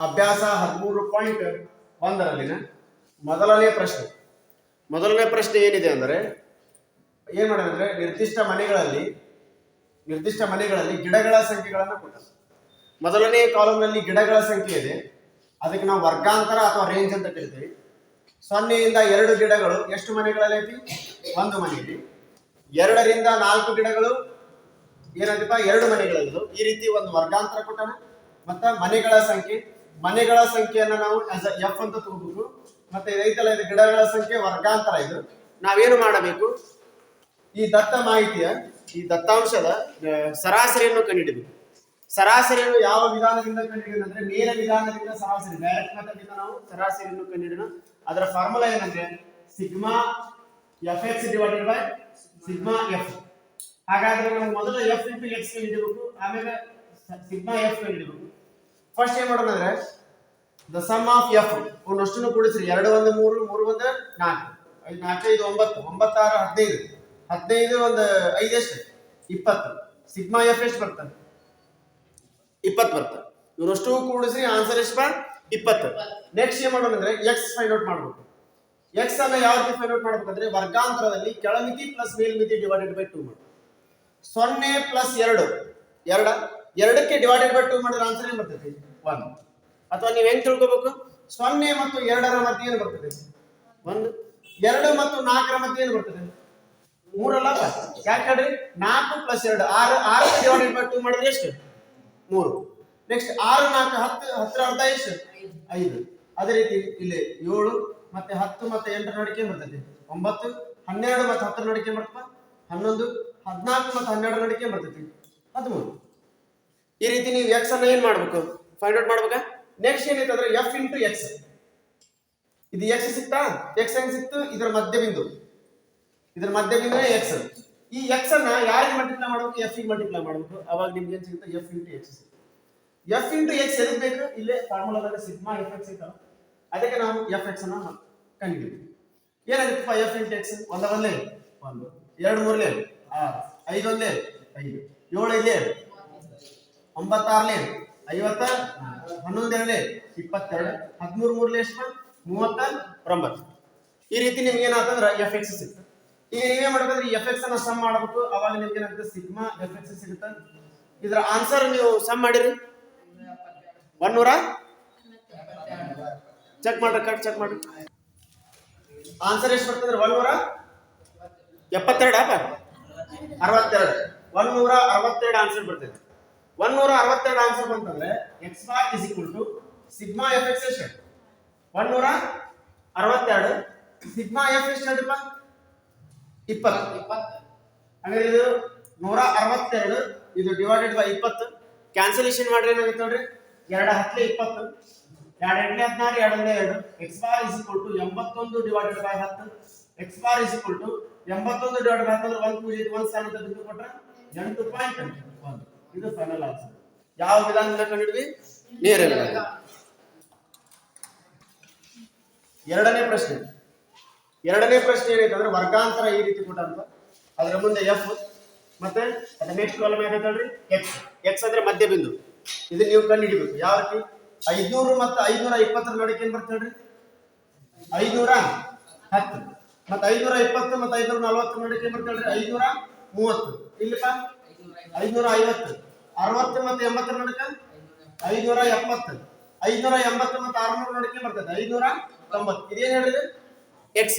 ಅಭ್ಯಾಸ ಹದಿಮೂರು ಪಾಯಿಂಟ್ ಒಂದರಲ್ಲಿನ ಮೊದಲನೇ ಪ್ರಶ್ನೆ. ಮೊದಲನೇ ಪ್ರಶ್ನೆ ಏನಿದೆ ಅಂದರೆ? ಏನ್ ಮಾಡೋದಂದ್ರೆ ನಿರ್ದಿಷ್ಟ ಮನೆಗಳಲ್ಲಿ ನಿರ್ದಿಷ್ಟ ಮನೆಗಳಲ್ಲಿ ಗಿಡಗಳ ಸಂಖ್ಯೆಗಳನ್ನು ಕೊಟ್ಟ ಮೊದಲನೇ ಕಾಲಂನಲ್ಲಿ ಗಿಡಗಳ ಸಂಖ್ಯೆ ಇದೆ. ಅದಕ್ಕೆ ನಾವು ವರ್ಗಾಂತರ ಅಥವಾ ರೇಂಜ್ ಅಂತ ಕರಿತೀವಿ. ಸೊನ್ನೆಯಿಂದ ಎರಡು ಗಿಡಗಳು ಎಷ್ಟು ಮನೆಗಳಲ್ಲಿ ಐತಿ? ಒಂದು ಮನೆಯಲ್ಲಿ. ಎರಡರಿಂದ ನಾಲ್ಕು ಗಿಡಗಳು ಏನಂತಪ್ಪ? ಎರಡು ಮನೆಗಳದ್ದು. ಈ ರೀತಿ ಒಂದು ವರ್ಗಾಂತರ ಕೊಟ್ಟನ. ಮತ್ತ ಮನೆಗಳ ಸಂಖ್ಯೆ ಮನೆಗಳ ಸಂಖ್ಯೆಯನ್ನ ನಾವು ಎಫ್ ಅಂತ ತಗೋಬೇಕು ಮತ್ತೆ ಇದೈತಲ್ಲ ಇದು ಗಿಡಗಳ ಸಂಖ್ಯೆ ವರ್ಗಾಂತರ ಇದು. ನಾವೇನು ಮಾಡಬೇಕು? ಈ ದತ್ತ ಮಾಹಿತಿಯ, ಈ ದತ್ತಾಂಶದ ಸರಾಸರಿಯನ್ನು ಕಂಡುಹಿಡಿಬೇಕು. ಸರಾಸರಿಯನ್ನು ಯಾವ ವಿಧಾನದಿಂದ ಕಂಡುಹಿಡಿಯೋಣ ಅಂದ್ರೆ ನೇರ ವಿಧಾನದಿಂದ ಸರಾಸರಿ ಡೈರೆಕ್ಟ್ ಮೆಥಡ್ ನಾವು ಸರಾಸರಿಯನ್ನು ಕಂಡುಹಿಡಿಯೋಣ. ಅದರ ಫಾರ್ಮುಲಾ ಏನಂದ್ರೆ sigma f x divided by sigma f ಹಾಗಾದ್ರೆ ನಾವು ಮೊದಲು ಎಫ್ ಇಂಟು ಎಕ್ಸ್ ಕಂಡುಹಿಡಿಯಬೇಕು, ಆಮೇಲೆ ಸಿಗ್ಮಾ ಎಫ್ ಕಂಡುಹಿಡಿಬೇಕು ಫಸ್ಟ್ ಏನ್ ಮಾಡೋಣ ಅಂದ್ರೆ ದ ಸಮ್ ಆಫ್ ಎಫ್ ಅವನಷ್ಟನ್ನು ಕೂಡಿಸ್ರಿ. ಎರಡು, ಒಂದು, ಮೂರು ಮೂರು, ಒಂದು, ನಾಲ್ಕು. ಐದು ನಾಲ್ಕು, ಐದು, ಒಂಬತ್ತು. ಒಂಬತ್ತಾರು, ಹದಿನೈದು. ಹದಿನೈದು, ಒಂದು, ಐದು ಎಷ್ಟು? ಇಪ್ಪತ್ತು. ಸಿಗ್ಮಾ ಎಫ್ ಎಷ್ಟು ಬರ್ತದೆ? ಇಪ್ಪತ್ತು ಬರ್ತದೆ. ಇವರಷ್ಟು ಕೂಡಿಸ್ರಿ ಆನ್ಸರ್ ಎಷ್ಟು ಬಾ? ಇಪ್ಪತ್ತು. ನೆಕ್ಸ್ಟ್ ಏನ್ ಮಾಡೋಣ ಅಂದ್ರೆ ಎಕ್ಸ್ ಫೈಂಡ್ ಔಟ್ ಮಾಡ್ಬೇಕು. ಎಕ್ಸ್ ಅನ್ನ ಯಾವ ರೀತಿ ಫೈಂಡ್ ಔಟ್ ಮಾಡ್ಬೇಕಂದ್ರೆ, ವರ್ಗಾಂತರದಲ್ಲಿ ಕೆಳಮಿತಿ ಪ್ಲಸ್ ಮೇಲ್ಮಿತಿ ಡಿವೈಡೆಡ್ ಬೈ ಟೂ ಮಾಡಿ ಸೊನ್ನೆ ಪ್ಲಸ್ ಎರಡು. ಎರಡ? ಎರಡಕ್ಕೆ ಡಿವೈಡೆಡ್ ಬೈ ಟೂ ಮಾಡಿದ್ರೆ ಆನ್ಸರ್ ಏನ್ ಬರ್ತೈತಿ ಒನ್ ಅಥವಾ ನೀವು ಹೆಂಗ್ ತಿಳ್ಕೊಬೇಕು? ಸೊನ್ನೆ ಮತ್ತು ಎರಡರ ಮಧ್ಯೆ ಏನು ಬರ್ತದೆ? ಒಂದು. ಎರಡು ಮತ್ತು ನಾಲ್ಕರ ಮಧ್ಯೆ ಏನು ಬರ್ತದೆ? ಮೂರಲ್ಲ ಯಾಕಂದ್ರೆ ನಾಲ್ಕು ಪ್ಲಸ್ ಎರಡು. ಆರು ಆರು ಡಿವೈಡೆಡ್ ಬೈ ಟೂ ಮಾಡಿದ್ರೆ ಎಷ್ಟು? ಮೂರು. ನೆಕ್ಸ್ಟ್ ಆರು, ನಾಲ್ಕು, ಹತ್ತು, ಹತ್ತರ ಅರ್ಧ ಎಷ್ಟು? ಐದು. ಅದೇ ರೀತಿ ಇಲ್ಲಿ ಏಳು ಮತ್ತೆ ಹತ್ತು ಮತ್ತೆ ಎಂಟರ ನಡಿಕೆ ಬರ್ತದೆ? ಒಂಬತ್ತು. ಹನ್ನೆರಡು ಮತ್ತೆ ಹತ್ತರ ನಡಿಕೆ ಬರ್ತಪ್ಪ ಹನ್ನೊಂದು. ಹದಿನಾಲ್ಕು ಮತ್ತು ಹನ್ನೆರಡರ ನಡಿಕೆ ಬರ್ತೈತಿ ಹದಿಮೂರು. ಈ ರೀತಿ ನೀವು ಎಕ್ಸ್ ಅನ್ನ ಏನ್ ಮಾಡ್ಬೇಕು? ಫೈಂಡ್ ಔಟ್ ಮಾಡ್ಬೇಕಾ? ನೆಕ್ಸ್ಟ್ ಏನೈತೆ ಅಂದ್ರೆ ಎಫ್ ಇಂಟು ಎಕ್ಸ್ ಇದು ಎಕ್ಸ್ ಸಿಕ್ತಾ? ಎಕ್ಸ್ ಹೆಂಗ್ ಸಿಕ್ತು? ಇದರ ಮಧ್ಯ ಬಿಂದು. ಇದರ ಮಧ್ಯ ಬಿಂದು ಎಕ್ಸ್ ಈ ಎಕ್ಸ್ ಅನ್ನ ಯಾರಿಗೆ ಮಲ್ಟಿಪ್ಲೈ ಮಾಡ್ಬೇಕು? ಎಫ್ ಮಲ್ಟಿಪ್ಲೈ ಮಾಡ್ಬೇಕು. ಅವಾಗ ನಿಮ್ಗೆ ಏನ್ ಸಿಗುತ್ತೆ? F into x f into x ಎದಕ್ ಬೇಕು? ಇಲ್ಲೇ ಫಾರ್ಮುಲಾದಾಗ ಸಿಗ್ಮಾ ಎಫ್ ಎಕ್ಸ್ ಇತ್ತು ಅದಕ್ಕೆ ನಾವು ಎಫ್ ಎಕ್ಸ್ ಅನ್ನ ಕಂಡಿದ್ದೀವಿ ಏನಾಗುತ್ತಪ್ಪ ಎಫ್ ಇಂಟು ಎಕ್ಸ್ ಒಂದ ಒಂದೇ ಒಂದು. ಎರಡು ಮೂರಲೇ? ಐದೊಂದೇ ಐದು. ಏಳು ಐದೇ ಒಂಬತ್ತಾರನೇ ಐವತ್ತ ಹನ್ನೊಂದೆರಡನೇ ಇಪ್ಪತ್ತೆರಡು, ಹದಿಮೂರು ಮೂರನೇ ಎಷ್ಟು ಮೂವತ್ತ ಒಂಬತ್ತು ಈ ರೀತಿ ನಿಮ್ಗೆ ಏನಾಗ್ತಂದ್ರೆ ಎಫ್ ಎಕ್ಸ್ ಸಿಗ್ತದೆ. ಈಗ ನೀವೇ ಮಾಡ್ಬೇಕಂದ್ರೆ ಎಫ್ ಎಕ್ಸ್ ಅನ್ನ ಸಮ್ ಮಾಡ್ಬೇಕು ಅವಾಗ ನಿಮ್ಗೆ ಏನಾಗ್ತದೆ? ಸಿಗ್ಮಾ ಎಫ್ ಎಕ್ಸ್ ಸಿಗುತ್ತೆ? ಇದರ ಆನ್ಸರ್ ನೀವು ಸಮ್ ಮಾಡಿರಿ. ಒನ್ನೂರ? ಚೆಕ್ ಮಾಡ್ರಿ ಕಟ್ ಚೆಕ್ ಮಾಡ್ರಿ. ಆನ್ಸರ್ ಎಷ್ಟು ಬರ್ತಂದ್ರೆ ಒನ್ನೂರ? ಎಪ್ಪತ್ತೆರಡು? ಅಪ್ಪ. ಅರವತ್ತೆರಡು. ಒನ್ನೂರ ಅರವತ್ತೆರಡು ಆನ್ಸರ್ ಬರ್ತದೆ. ಒನ್ನೂರ ಅರವತ್ತೆರಡು ಆನ್ಸರ್ ಬಂತಂದ್ರೆ x bar is equal to sigma f x ಎಷ್ಟು ಒನ್ನೂರ ಅರವತ್ತೆರಡು ಸಿಗ್ಮಾ ಎಫ್ ಎಷ್ಟು ಹೇಳ್ರಪ್ಪ ಇಪ್ಪತ್ತು. ಹಾಗಾದ್ರೆ ಇದು ನೂರ ಅರವತ್ತೆರಡು ಇದು ಡಿವೈಡೆಡ್ ಬೈ ಇಪ್ಪತ್ತು. ಕ್ಯಾನ್ಸಲೇಷನ್ ಮಾಡ್ರಿ ಏನಾಗುತ್ತೆ ನೋಡ್ರಿ? ಎರಡು ಹತ್ತಲೇ ಇಪ್ಪತ್ತು. ಎರಡು ಎಂಟನೇ ಹದಿನಾರು ಎರಡು ಒಂದೇ ಎರಡು. X bar is equal to ಎಂಬತ್ತೊಂದು ಡಿವೈಡೆಡ್ ಬೈ ಹತ್ತು. X bar is equal to ಎಂಬತ್ತೊಂದು ಡಿವೈಡೆಡ್ ಬೈ ಹತ್ತು ಅಂದ್ರೆ ಒಂದು ಪೂಜೆ ಒಂದು ಸ್ಥಾನ ಬಿಂದು ಕೊಟ್ರೆ ಎಂಟು ಪಾಯಿಂಟ್ ಒಂದು ಇದು ಫೈನಲ್ ಆನ್ಸರ್ ಯಾವ ವಿಧಾನದಿಂದ ಕಂಡಿದ್ವಿ ನೇರ ವಿಧಾನ ಎರಡನೇ ಪ್ರಶ್ನೆ. ಎರಡನೇ ಪ್ರಶ್ನೆ ಏನೈತೆ ಅಂದ್ರೆ ವರ್ಗಾಂತರ ಈ ರೀತಿ ಕೊಟ್ಟಂತ. ಅದರ ಮುಂದೆ ಎಫ್ ಮತ್ತೆ ಅದ್ರ ನೆಕ್ಸ್ಟ್ ಕಾಲಮ್ ಏನೈತೆ ಹೇಳ್ರಿ? ಎಕ್ಸ್ ಎಕ್ಸ್ ಅಂದ್ರೆ ಮಧ್ಯ ಬಿಂದು. ಇದು ನೀವು ಕಂಡು ಹಿಡಿಬೇಕು ಯಾವ ರೀತಿ ಐದ್ನೂರು ಮತ್ತೆ ಐದ್ನೂರ ಇಪ್ಪತ್ತರ ನಡುವೆ ಏನ್ ಬರ್ತದೆ ಹೇಳ್ರಿ? ಐದ್ನೂರ ಹತ್ತು. ಮತ್ತೆ ಐದ್ನೂರ ಇಪ್ಪತ್ತು ಮತ್ತೆ ಐದ್ನೂರ ನಲವತ್ತು ನಡುವೆ ಏನ್ ಬರ್ತದೆ ಹೇಳ್ರಿ? ಐದ್ನೂರ ಮೂವತ್ತು. ಇಲ್ಲಪ್ಪ. ಐದ್ನೂರ ಐವತ್ತು ಅರವತ್ತು ಮತ್ತೆ ಎಂಬತ್ತರ ನಡುಕ? ಐದ್ನೂರ ಎಪ್ಪತ್ತು ಐದ್ನೂರ ಎಂಬತ್ತು ಮತ್ತೆ ಆರ್ನೂರ ನಡುಕೆ ಬರ್ತದೆ. ಐದ್ನೂರ ತೊಂಬತ್ತು ಇದೇನ್ ಹೇಳಿದ್ರೆ ಎಕ್ಸ್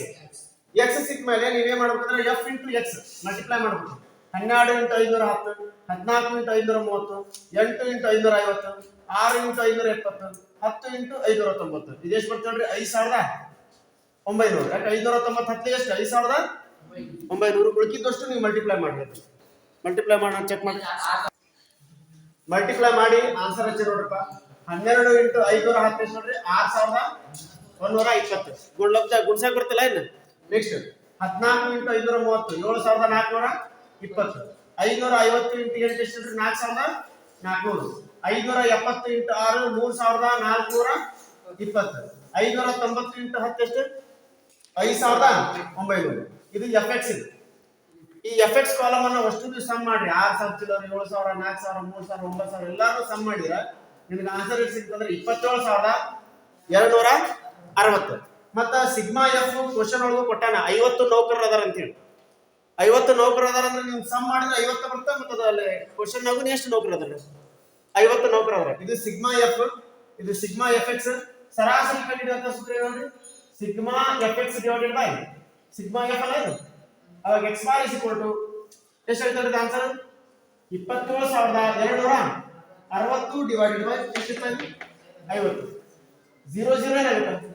ಎಕ್ಸ್ ಸಿಕ್ಕ ಮೇಲೆ ನೀವೇನ್ ಮಾಡ್ಬೇಕಂದ್ರೆ ಎಫ್ ಇಂಟು ಎಕ್ಸ್ ಮಲ್ಟಿಪ್ಲೈ ಮಾಡ್ಬೇಕು. ಹನ್ನೆರಡು ಇಂಟು ಐನೂರ ಹತ್ತು ಹದಿನಾಲ್ಕು ಇಂಟು ಐನೂರ ಮೂವತ್ತು ಎಂಟು ಇಂಟು ಐನೂರ ಐವತ್ತು ಆರು ಇಂಟು ಐನೂರ ಎಪ್ಪತ್ತು ಹತ್ತು ಇಂಟು ಐನೂರ ತೊಂಬತ್ತು ಇದೆಷ್ಟು ನೋಡ್ರಿ? ಐದು ಸಾವಿರದ ಒಂಬೈನೂರು. ಯಾಕೆ ಐನೂರ ತೊಂಬತ್ತು ಹತ್ತು ಎಷ್ಟು? ಐದು ಸಾವಿರದ ಒಂಬೈನೂರು. ಉಳಿಕಿದ್ದಷ್ಟು ನೀವು ಮಲ್ಟಿಪ್ಲೈ ಮಾಡ್ಬೇಕು. ಮಲ್ಟಿಪ್ಲೈ ಮಾಡೋಣ ಚೆಕ್ ಮಾಡಿ. ಮಲ್ಟಿಪ್ಲೈ ಮಾಡಿ ಆನ್ಸರ್ ಹಚ್ಚಿ ನೋಡ್ರಪ್ಪ. ಹನ್ನೆರಡು ಇಂಟು ಐನೂರ ಹತ್ತು ನೋಡ್ರಿ ಆರ್ ಸಾವಿರದ ಒಂದೂರ ಇಪ್ಪತ್ತು. ಗುಣ್ಲಬ್ದ ಗುಣ್ಸಾಕ್ ಬರ್ತಿಲ್ಲ ಇನ್ನು ನೆಕ್ಸ್ಟ್ ಹದಿನಾಲ್ಕು ಇಂಟು ಐನೂರ ಮೂವತ್ತು ಏಳು ಸಾವಿರದ ನಾಲ್ಕುನೂರ ಇಪ್ಪತ್ತು. ಐನೂರ ಐವತ್ತು ಇಂಟು ಎಂಟು ಎಷ್ಟು ನೋಡ್ರಿ ನಾಲ್ಕು ಸಾವಿರದ ನಾಲ್ಕುನೂರು. ಐನೂರ ಎಪ್ಪತ್ತು ಇಂಟು ಆರು ಮೂರು ಸಾವಿರದ ನಾಲ್ಕುನೂರ ಇಪ್ಪತ್ತು. ಐನೂರ ತೊಂಬತ್ತು ಇಂಟು ಹತ್ತು ಎಷ್ಟು? ಐದು ಸಾವಿರದ ಒಂಬೈನೂರು. ಇದು ಎಫ್ ಎಕ್ಸ್ ಇದು. ಈ ಎಫೆಕ್ಟ್ಸ್ ಕಾಲಮ್ ಅನ್ನ ಅಷ್ಟು ಸಮ್ ಮಾಡ್ರಿ. ಆರ್ ಸಾವಿರ ಚಿಲ್ಲರ್, ಏಳು ಸಾವಿರ, ನಾಲ್ಕು ಸಾವಿರ, ಮೂರು ಸಾವಿರ, ಒಂಬತ್ತು ಸಾವಿರ ಎಲ್ಲಾರು ಸಮ್ ಮಾಡಿದ್ರೆ ನಿಮ್ಗೆ ಆನ್ಸರ್ ಸಿಗ್ತಂದ್ರೆ ಇಪ್ಪತ್ತೇಳು ಸಾವಿರದ ಎರಡು ನೂರ ಅರವತ್ತು. ಮತ್ತ ಸಿಗ್ಮಾ ಎಫ್ ಕ್ವಶನ್ ಒಳಗೂ ಕೊಟ್ಟಾನ, ಐವತ್ತು ನೌಕರರು ಅದಾರ ಅಂತೇಳಿ ಐವತ್ತು ನೌಕರರು ಅದಾರ ಅಂದ್ರೆ ನೀವು ಸಮ್ ಮಾಡಿದ್ರೆ ಐವತ್ತು ಬರುತ್ತೆ ಮತ್ತೆ ಅಲ್ಲಿ ಕ್ವಶನ್ ನಾಗು ಎಷ್ಟು ನೌಕರ ಅದಾರ ಐವತ್ತು ನೌಕರ ಅದಾರ. ಇದು ಸಿಗ್ಮಾ ಎಫ್ ಇದು ಸಿಗ್ಮಾ ಎಫ್ ಎಕ್ಸ್ ಸರಾಸರಿ ಕಂಡಿಡಿಯುವಂತ ಸೂತ್ರ ಏನಂದ್ರೆ? Sigma f x divided by sigma f ಅಲ್ಲ ಇದು? ಅವಾಗ x y is equal to ಎಷ್ಟು ಹೇಳ್ತಾರೆ ಆನ್ಸರ್ ಇಪ್ಪತ್ತೇಳು ಸಾವಿರದ ಎರಡು ನೂರ ಅರವತ್ತು ಡಿವೈಡೆಡ್ ಬೈ ಎಷ್ಟು ಐವತ್ತು. ಜೀರೋ ಜೀರೋ ಏನಾಗುತ್ತೆ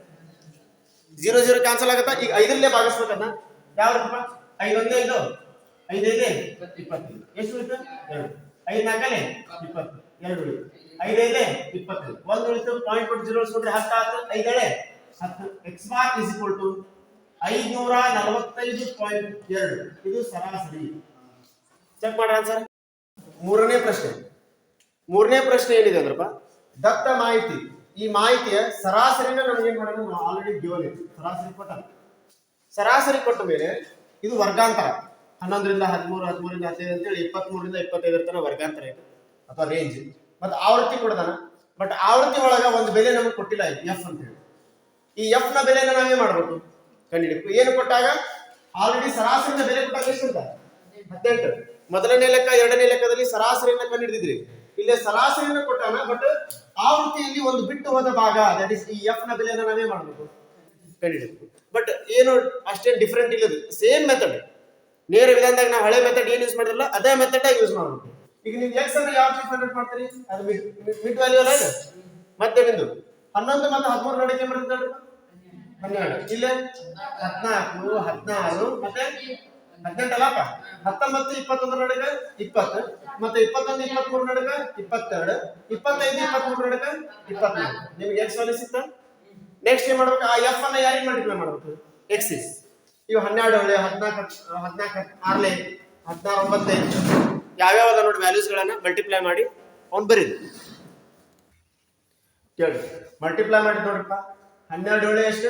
ಜೀರೋ ಜೀರೋ ಕ್ಯಾನ್ಸಲ್ ಆಗುತ್ತೆ? ಈಗ ಐದರಲ್ಲೇ ಭಾಗಿಸ್ಬೇಕನ್ನ ಯಾವ ರೂಪ ಐದು ಒಂದೇ ಐದು ಐದೈದೇ ಇಪ್ಪತ್ತೈದು ಎಷ್ಟು ಉಳಿತು? ಎರಡು. ಐದು ನಾಲ್ಕನೇ? ಇಪ್ಪತ್ತು. ಎರಡು ಉಳಿತು. ಐದೈದೇ ಇಪ್ಪತ್ತೈದು ಒಂದು ಉಳಿತು. ಪಾಯಿಂಟ್ ಜೀರೋ ಹತ್ತು ಆಯ್ತು ಐದೇಳೆ? ಹತ್ತು. X bar is equal to ಐನೂರ ನಲವತ್ತೈದು ಪಾಯಿಂಟ್ ಎರಡು. ಇದು ಸರಾಸರಿ. ಚೆಕ್ ಮಾಡ್ರ ಆನ್ಸರ್ ಮೂರನೇ ಪ್ರಶ್ನೆ. ಮೂರನೇ ಪ್ರಶ್ನೆ ಏನಿದೆ ಅಂದ್ರಪ್ಪ? ದತ್ತ ಮಾಹಿತಿ. ಈ ಮಾಹಿತಿಯ ಸರಾಸರಿನ ನಮಗೆ ಏನು ಮಾಡೋದು? ನಾವು ಆಲ್ರೆಡಿ ಗಿವನ್ ಇದೆ ಸರಾಸರಿ ಕೊಟ್ಟ ಸರಾಸರಿ ಕೊಟ್ಟ ಮೇಲೆ ಇದು ವರ್ಗಾಂತರ. ಹನ್ನೊಂದರಿಂದ ಹದಿಮೂರು ಹದಿಮೂರಿಂದ ಹದಿನೈದು ಅಂತೇಳಿ ಇಪ್ಪತ್ಮೂರರಿಂದ ಇಪ್ಪತ್ತೈದರ ತನಕ ವರ್ಗಾಂತರ ಇದೆ. ಅಥವಾ ರೇಂಜ್ ಮತ್ತು ಆವೃತ್ತಿ ಕೊಡ್ತಾನ. ಬಟ್ ಆವೃತ್ತಿ ಒಳಗೆ ಒಂದು ಬೆಲೆ ನಮಗೆ ಕೊಟ್ಟಿಲ್ಲ ಎಫ್ ಅಂತ ಹೇಳಿ ಈ ಎಫ್ನ ಬೆಲೆನ ನಾವೇ ಮಾಡ್ಬೇಕು? ಕಂಡುಹಿಡಿಬೇಕು ಏನು ಕೊಟ್ಟಾಗ? ಆಲ್ರೆಡಿ ಸರಾಸರಿನ ಬೆಲೆ ಕೊಟ್ಟಾಗ ಎಷ್ಟು ಅಂತ ಹದಿನೆಂಟು. ಮೊದಲನೇ ಲೆಕ್ಕ, ಎರಡನೇ ಲೆಕ್ಕದಲ್ಲಿ ಸರಾಸರಿಯನ್ನ ಕಂಡುಹಿಡಿದಿದ್ರಿ ಇಲ್ಲಿ ಸರಾಸರಿಯನ್ನು ಕೊಟ್ಟಾಗ ಬಟ್ ಆವೃತ್ತಿಯಲ್ಲಿ ಒಂದು ಬಿಟ್ಟು ಹೋದ ಭಾಗ ದಟ್ ಇಸ್ ಈ ಎಫ್ನ ಬೆಲೆಯನ್ನು ನಾವೇ ಮಾಡಬೇಕು. ಕಂಡುಹಿಡಿಬೇಕು ಬಟ್ ಏನು ಅಷ್ಟೇ ಡಿಫ್ರೆಂಟ್ ಇಲ್ಲದು. ಸೇಮ್ ಮೆಥಡ್ ನೇರ ವಿಧಾನದಾಗ ನಾವು ಹಳೆ ಮೆಥಡ್ ಏನು ಯೂಸ್ ಮಾಡಿರಲ್ಲ ಅದೇ ಮೆಥಡ್ ಯೂಸ್ ಮಾಡಬೇಕು. ಈಗ ನೀವು ಎಕ್ಸ್ ಅಂದ್ರೆ ಯಾವ ಫೈಂಡ್ ಮಾಡ್ತೀರಿ? ಅದು ಮಿಡ್ ವ್ಯಾಲ್ಯೂ ಅಲ್ಲ ಮತ್ತೆ ಬಿಂದು ಹನ್ನೊಂದು ಮತ್ತು ಹದಿಮೂರು ನಡುವೆ ಏನು ಬರುತ್ತೆ? ಹನ್ನೆರಡು. ಇಲ್ಲೇ ಹದಿನಾಲ್ಕು, ಹದಿನಾರು, ಮತ್ತೆ ಹದಿನೆಂಟಲ್ಲಪ್ಪ? ಹತ್ತೊಂಬತ್ತು ಇಪ್ಪತ್ತೊಂದರ ನಡುವೆ ಇಪ್ಪತ್ತು, ಮತ್ತೆ ಇಪ್ಪತ್ತೊಂದು, ಇಪ್ಪತ್ಮೂರು ನಡುವೆ ಇಪ್ಪತ್ತೆರಡು, ಇಪ್ಪತ್ತೈದು, ಇಪ್ಪತ್ಮೂರು ನಡುವೆ ಇಪ್ಪತ್ನಾಲ್ಕು. ನಿಮ್ಗೆ ಎಕ್ಸ್ ವ್ಯಾಲ್ಯೂ ಸಿಕ್ತ? ನೆಕ್ಸ್ಟ್ ಏನ್ ಮಾಡ್ಬೇಕು? ಆ ಎಫ್ ಅನ್ನ ಯಾರಿಗೆ ಮಲ್ಟಿಪ್ಲೈ ಮಾಡ್ಬೇಕು? ಎಕ್ಸಿಸ್ ಇವು ಹನ್ನೆರಡು ಹೊಳೆ ಹದಿನಾಲ್ಕು ಹದಿನಾಲ್ಕು, ಆರ್ಲೆ, ಹದಿನಾರು ಒಂಬತ್ತೈದು ಯಾವ್ಯಾವ ನೋಡಿ ವ್ಯಾಲ್ಯೂಸ್ಗಳನ್ನ ಮಲ್ಟಿಪ್ಲೈ ಮಾಡಿ? ಅವ್ನು ಬರೀರಿ ಕೇಳಿ. ಮಲ್ಟಿಪ್ಲೈ ಮಾಡಿ ನೋಡ್ರಪ್ಪ ಹನ್ನೆರಡು ಏಳು ಎಷ್ಟು?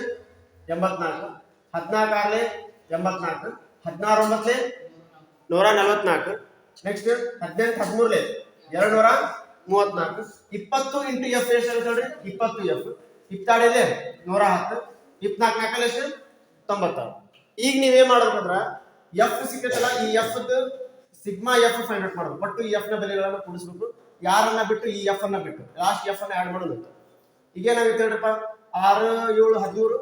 ಎಂಬತ್ನಾಲ್ಕು. ಹದಿನಾಲ್ಕು ಆರ್ಲೆ ಎಂಬತ್ನಾಲ್ಕು. ಹದಿನಾರು ಒಂಬತ್ತಲೆ ನೂರ ನಲವತ್ನಾಲ್ಕು. ನೆಕ್ಸ್ಟ್ ಹದಿನೆಂಟು, ಹದಿಮೂರಲೆ? ಎರಡು ನೂರ ಮೂವತ್ನಾಲ್ಕು. ಇಪ್ಪತ್ತು ಇಂಟು ಎಫ್ ಎಷ್ಟು ಅಂತ ನೋಡ್ರಿ ಇಪ್ಪತ್ತು ಎಫ್. ಇಪ್ಪತ್ತಾಡಿದೆ ನೂರ ಹತ್ತು. ಇಪ್ಪತ್ನಾಲ್ಕು ನಾಲ್ಕಲ್ಲಿ ಎಷ್ಟು? ತೊಂಬತ್ತಾರು. ಈಗ ನೀವೇನ್ ಮಾಡ್ಬೇಕಂದ್ರ ಎಫ್ ಸಿಕ್ಕತ್ತಲ್ಲ, ಈ f sigma f find out ಮಾಡೋದು. ಒಟ್ಟು ಈ ಎಫ್ನ ಬೆಲೆಗಳನ್ನ ಕೂಡಿಸ್ಬೇಕು. ಯಾರನ್ನ ಬಿಟ್ಟು ಈ ಎಫ್ ಅನ್ನ ಬಿಟ್ಟು ಲಾಸ್ಟ್ ಎಫ್ ಅನ್ನ ಆಡ್ ಮಾಡೋದು ಅಂತ ಈಗ ಏನಾಗುತ್ತೆ ಹೇಳ್ರಪ್ಪ? ಆರು, ಏಳು, ಹದಿಮೂರು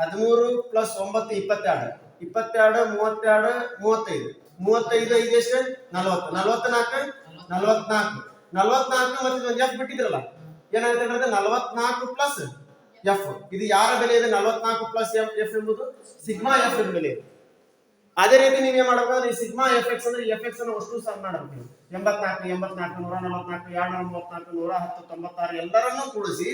ಹದಿಮೂರು ಪ್ಲಸ್ ಒಂಬತ್ತು, ಇಪ್ಪತ್ತೆರಡು. ಇಪ್ಪತ್ತೆರಡು, ಮೂವತ್ತೆರಡು, ಮೂವತ್ತೈದು. ಮೂವತ್ತೈದು ಐದು ಎಷ್ಟು? ನಲವತ್ತು. ನಲವತ್ನಾಲ್ಕು ನಲವತ್ನಾಲ್ಕು. ನಲವತ್ನಾಲ್ಕು ಮತ್ತೆ ಇದೊಂದು ಎಫ್ ಬಿಟ್ಟಿದ್ರಲ್ಲ, ಏನಾಗುತ್ತೆ ನಲವತ್ನಾಲ್ಕು ಪ್ಲಸ್ ಎಫ್ ಇದು ಯಾರ ಬೆಲೆ ಇದೆ? ನಲವತ್ನಾಲ್ಕು ಪ್ಲಸ್ ಎಫ್ ಎಫ್ ಎಂಬುದು ಸಿಗ್ಮಾ ಎಫ್ ಎಂಬ ಬೆಲೆ. ಅದೇ ರೀತಿ ನೀವೇ ಮಾಡಬಹುದು ಈ ಸಿಗ್ಮಾ ಎಫ್ ಎಕ್ಸ್ ಅಂದ್ರೆ ಎಫ್ ಎಕ್ಸ್ ಅನ್ನು ಅಷ್ಟು ಸರ್ ಮಾಡಬೇಕು ನೀವು. ಎಂಬತ್ನಾಲ್ಕು ಎಂಬತ್ನಾಲ್ಕು, ನೂರ ನಲವತ್ನಾಲ್ಕು ಎರಡು ನೂರ ಮೂವತ್ನಾಲ್ಕು, ನೂರ ಹತ್ತು, ತೊಂಬತ್ತಾರು ಎಲ್ಲರನ್ನೂ ಕೂಡಿಸಿ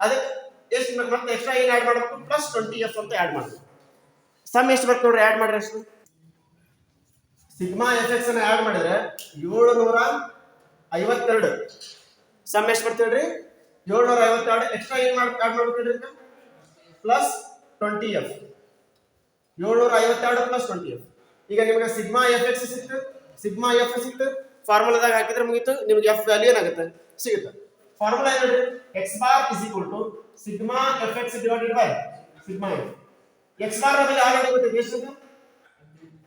ಅದಕ್ಕೆ ಎಷ್ಟು ಮತ್ತೆ ಎಕ್ಸ್ಟ್ರಾ ಏನು ಆ್ಯಡ್ ಮಾಡಬೇಕು? ಪ್ಲಸ್ ಟ್ವೆಂಟಿ ಎಫ್ ಅಂತ ಆ್ಯಡ್ ಮಾಡಬೇಕು. ಸಮ್ ಎಷ್ಟು ಬೇಕು ನೋಡ್ರಿ ಆ್ಯಡ್ ಮಾಡ್ರಿ ಎಷ್ಟು ಸಿಗ್ಮಾ ಎಫ್ ಎಕ್ಸ್ ಅನ್ನ ಆಡ್ ಮಾಡಿದ್ರೆ ಏಳುನೂರ ಐವತ್ತೆರಡು. ಸಮ್ ಎಷ್ಟು ಬರ್ತೇಳ್ರಿ ಏಳ್ನೂರ ಐವತ್ತೆರಡು. ಎಕ್ಸ್ಟ್ರಾ ಏನು ಮಾಡಿ ಆ್ಯಡ್ ಮಾಡ್ಬೇಕು ಪ್ಲಸ್ ಟ್ವೆಂಟಿ ಎಫ್ ಏಳ್ನೂರ ಐವತ್ತೆರಡು ಪ್ಲಸ್ ಟ್ವೆಂಟಿ ಎಫ್ ಈಗ ನಿಮಗೆ ಸಿಗ್ಮಾ ಎಫ್ ಎಕ್ಸ್ ಸಿಕ್ತು. ಸಿಗ್ಮಾ ಎಫ್ ಸಿಕ್ತು. ಫಾರ್ಮುಲಾದಾಗ ಹಾಕಿದ್ರೆ ಮುಗೀತು. ನಿಮ್ಗೆ ಎಫ್ ವ್ಯಾಲ್ಯೂ ಏನಾಗುತ್ತೆ? ಸಿಗುತ್ತೆ. ಫಾರ್ಮುಲಾ ಏನು x bar is equal to sigma f x divided by sigma x bar ಮೇಲೆ ಆಲ್ರೆಡಿ ಗೊತ್ತಿದೆ ಎಷ್ಟು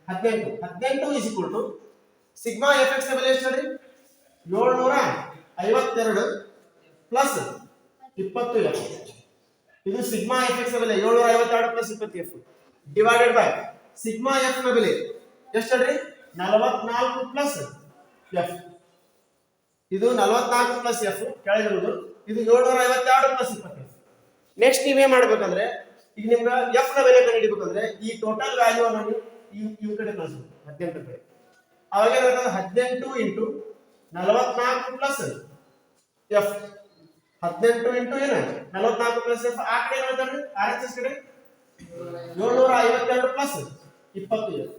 ಹದಿನೆಂಟು. ಹದಿನೆಂಟು is equal to sigma f x ಬೆಲೆ ಎಷ್ಟು ಹೇಳ್ರಿ ಏಳ್ನೂರ ಐವತ್ತೆರಡು ಪ್ಲಸ್ ಇಪ್ಪತ್ತು ಎಫ್ ಇದು ಸಿಗ್ಮಾ ಎಫ್ ಎಕ್ಸ್ ಬೆಲೆ ಏಳ್ನೂರ ಐವತ್ತೆರಡು ಪ್ಲಸ್ ಇಪ್ಪತ್ತು ಎಫ್ ಡಿವೈಡೆಡ್ ಬೈ ಸಿಗ್ಮಾ ಎಫ್ನ ಬೆಲೆ ಎಷ್ಟು ಹೇಳ್ರಿ ನಲವತ್ನಾಲ್ಕು ಪ್ಲಸ್ ಎಫ್ ಇದು ನಲವತ್ನಾಲ್ಕು ಪ್ಲಸ್ ಎಫ್ ಕೆಳಗಿರುವುದು ಇದು ಏಳ್ನೂರ ಐವತ್ತೆರಡು ಪ್ಲಸ್ ಇಪ್ಪತ್ತು ನೆಕ್ಸ್ಟ್ ನೀವೇನ್ ಮಾಡ್ಬೇಕಂದ್ರೆ, ಈಗ ನಿಮ್ಗೆ ಎಫ್ನ ಬೆಲೆ ಕಂಡುಹಿಡಿಬೇಕಂದ್ರೆ, ಈ ಟೋಟಲ್ ವ್ಯಾಲ್ಯೂ ಅನ್ನೋದು ಈ ಇವ್ ಕಡೆ ಕಳಿಸ್ಬೇಕು, ಹದಿನೆಂಟು ಕಡೆ ಅವಾಗ ಏನಾಗ್ತದೆ ಹದಿನೆಂಟು ಇಂಟು ನಲವತ್ನಾಲ್ಕು ಪ್ಲಸ್ ಎಫ್ ಹದಿನೆಂಟು ಇಂಟು ಏನು? ನಲವತ್ನಾಲ್ಕು ಪ್ಲಸ್ ಎಫ್ ಆ ಕಡೆ ಏನಾಗ್ತದೆ ಆರ್ ಎಚ್ ಎಸ್ ಕಡೆ? ಏಳ್ನೂರ ಐವತ್ತೆರಡು ಪ್ಲಸ್ ಇಪ್ಪತ್ತು ಎಫ್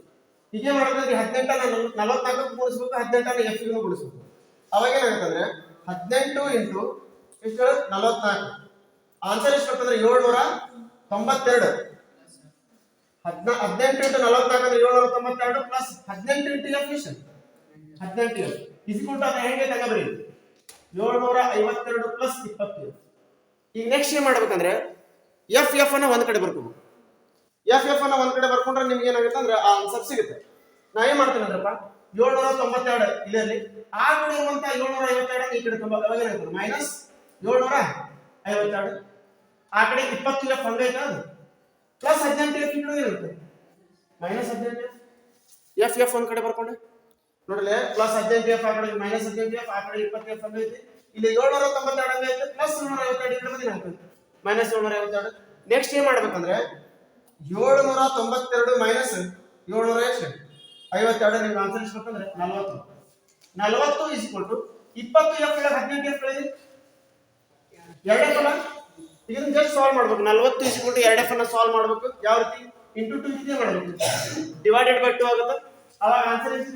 ಹೀಗೆ ಮಾಡಿದ್ರೆ ಹದಿನೆಂಟನ ನಲವತ್ನಾಲ್ಕು ಗುಣಿಸ್ಬೇಕು ಹದಿನೆಂಟನ ಎಫ್ ಗುಣಿಸ್ಬೇಕು. ಅವಾಗ ಏನಾಗುತ್ತಂದ್ರೆ ಹದಿನೆಂಟು ಇಂಟು ಎಷ್ಟು ನಲವತ್ನಾಲ್ಕು. ಆನ್ಸರ್ ಎಷ್ಟು ಬರ್ತಂದ್ರೆ ಏಳ್ನೂರ ತೊಂಬತ್ತೆರಡು. ಹದ್ನ ಹದಿನೆಂಟು ಇಂಟು ನಲವತ್ನಾಲ್ಕು ಅಂದ್ರೆ ಏಳ್ನೂರ ತೊಂಬತ್ತೆರಡು ಪ್ಲಸ್ ಹದಿನೆಂಟು ಇಂಟು ಎಫ್ ಮಿಷನ್ ಹದಿನೆಂಟು ಎಫ್ ಅದನ್ನ ಹೆಂಗೆ ತಗೋಬರಿ ಏಳ್ನೂರ ಐವತ್ತೆರಡು ಪ್ಲಸ್ ಇಪ್ಪತ್ತೇಳು ಈಗ ನೆಕ್ಸ್ಟ್ ಏನ್ ಮಾಡ್ಬೇಕಂದ್ರೆ ಎಫ್ ಎಫ್ ಅನ್ನ ಒಂದ್ ಕಡೆ ಬರ್ಕೋಬೇಕು. ಎಫ್ ಎಫ್ ಅನ್ನ ಒಂದ್ ಕಡೆ ಬರ್ಕೊಂಡ್ರೆ ನಿಮ್ಗೆ ಏನಾಗುತ್ತೆ ಅಂದ್ರೆ ಆ ಆನ್ಸರ್ ಸಿಗುತ್ತೆ. ನಾ ಏನ್ ಮಾಡ್ತೀನಿ ಅಂದ್ರಪ್ಪ? ಏಳ್ನೂರ ತೊಂಬತ್ತೆರಡು ಇಲ್ಲಿ ಆ ಕಡೆ ಇರುವಂತ ಏಳ್ನೂರ ಐವತ್ತೆರಡು ಈ ಕಡೆ ತುಂಬಾ ಅವಾಗ ಏನಾಗುತ್ತೆ ಮೈನಸ್ ಏಳ್ನೂರ ಐವತ್ತೆರಡು. ಆ ಕಡೆ ಇಪ್ಪತ್ತು ಇಲ್ಲ ಹಂಗೈತೆ ಅದು? ಪ್ಲಸ್ ಹದಿನೆಂಟು ಎಫ್ ಇರುತ್ತೆ. ಮೈನಸ್ ಹದಿನೆಂಟು ಎಫ್ ಎಫ್ ಒಂದ್ ಕಡೆ ಬರ್ಕೊಂಡೆ. ನೋಡಲೆ ಪ್ಲಸ್ ಹದಿನೆಂಟು ಎಫ್ ಆ ಕಡೆ ಮೈನಸ್ ಹದಿನೆಂಟು ಎಫ್ ಆ ಕಡೆ ಇಪ್ಪತ್ತು ಎಫ್ ಹಂಗೈತಿ ಇಲ್ಲಿ ಏಳ್ನೂರ ತೊಂಬತ್ತೆರಡು ಹಂಗೈತೆ ಪ್ಲಸ್ ಏಳ್ನೂರ ಐವತ್ತೆರಡು ಕಡೆ ಬಂದಿನ ಮೈನಸ್ ಏಳ್ನೂರ ಐವತ್ತೆರಡು. ನೆಕ್ಸ್ಟ್ ಏನ್ ಮಾಡ್ಬೇಕಂದ್ರೆ, ಏಳ್ನೂರ ತೊಂಬತ್ತೆರಡು ಮೈನಸ್ ಏಳ್ನೂರ ಎಷ್ಟು? ಐವತ್ತೆರಡು ನಿಮ್ಗೆ ಆನ್ಸರ್ ಇಸ್ಬೇಕಂದ್ರೆ ನಲವತ್ತು. ನಲವತ್ತು ಇಸ್ ಟು ಇಪ್ಪತ್ತು ಎಫ್ ಹದಿನೆಂಟು ಎಫ್ ಎರಡೇ ಎರಡೇ ಇದನ್ನ ಜಸ್ಟ್ ಸಾಲ್ವ್ ಮಾಡ್ಬೇಕು. ನಲ್ವತ್ತು ಇಸ್ ಎರಡ್ ಎಫ್ ಅನ್ನ ಸಾಲ್ವ್ ಮಾಡ್ಬೇಕು. ಯಾವ ರೀತಿ? ಇಂಟು ಟು ಇದೇ ಮಾಡ್ಬೇಕು ಡಿವೈಡೆಡ್ ಬೈ ಟು ಆಗುತ್ತೆ? ಅವಾಗ ಆನ್ಸರ್ ಎಷ್ಟು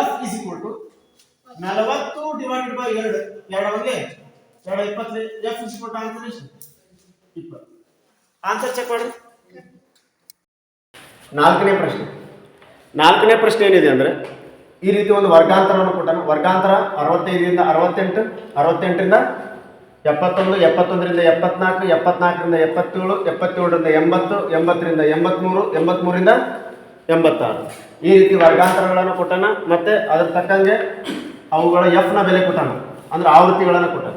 ಎಫ್ ಇಸ್ ಇಕ್ವಲ್ ಟು ನಲವತ್ತು ಡಿವೈಡೆಡ್ ಬೈ ಎರಡು. ಎರಡು ಒಂದೇ ಎರಡು ಇಪ್ಪತ್ತು. F is equal to answer ಎಷ್ಟು? ಇಪ್ಪತ್ತು. ಆನ್ಸರ್ ಚೆಕ್ ಮಾಡಿ. ನಾಲ್ಕನೇ ಪ್ರಶ್ನೆ. ನಾಲ್ಕನೇ ಪ್ರಶ್ನೆ ಏನಿದೆ ಅಂದ್ರೆ, ಈ ರೀತಿ ಒಂದು ವರ್ಗಾಂತರವನ್ನು ಕೊಟ್ಟನು. ವರ್ಗಾಂತರ ಅರವತ್ತೈದರಿಂದ ಅರವತ್ತೆಂಟು, ಅರವತ್ತೆಂಟರಿಂದ ಎಪ್ಪತ್ತೊಂದು, ಎಪ್ಪತ್ತೊಂದರಿಂದ ಎಪ್ಪತ್ನಾಲ್ಕು, ಎಪ್ಪತ್ನಾಲ್ಕರಿಂದ ಎಪ್ಪತ್ತೇಳು, ಎಪ್ಪತ್ತೇಳರಿಂದ ಎಂಬತ್ತು, ಎಂಬತ್ತರಿಂದ ಎಂಬತ್ಮೂರು, ಎಂಬತ್ಮೂರಿಂದ ಎಂಬತ್ತಾರು. ಈ ರೀತಿ ವರ್ಗಾಂತರಗಳನ್ನು ಕೊಟ್ಟಾನ, ಮತ್ತು ಅದ್ರ ತಕ್ಕಂಗೆ ಅವುಗಳ ಎಫ್ನ ಬೆಲೆ ಕೊಟ್ಟಾನ, ಅಂದ್ರೆ ಆವೃತ್ತಿಗಳನ್ನು ಕೊಟ್ಟಾನ.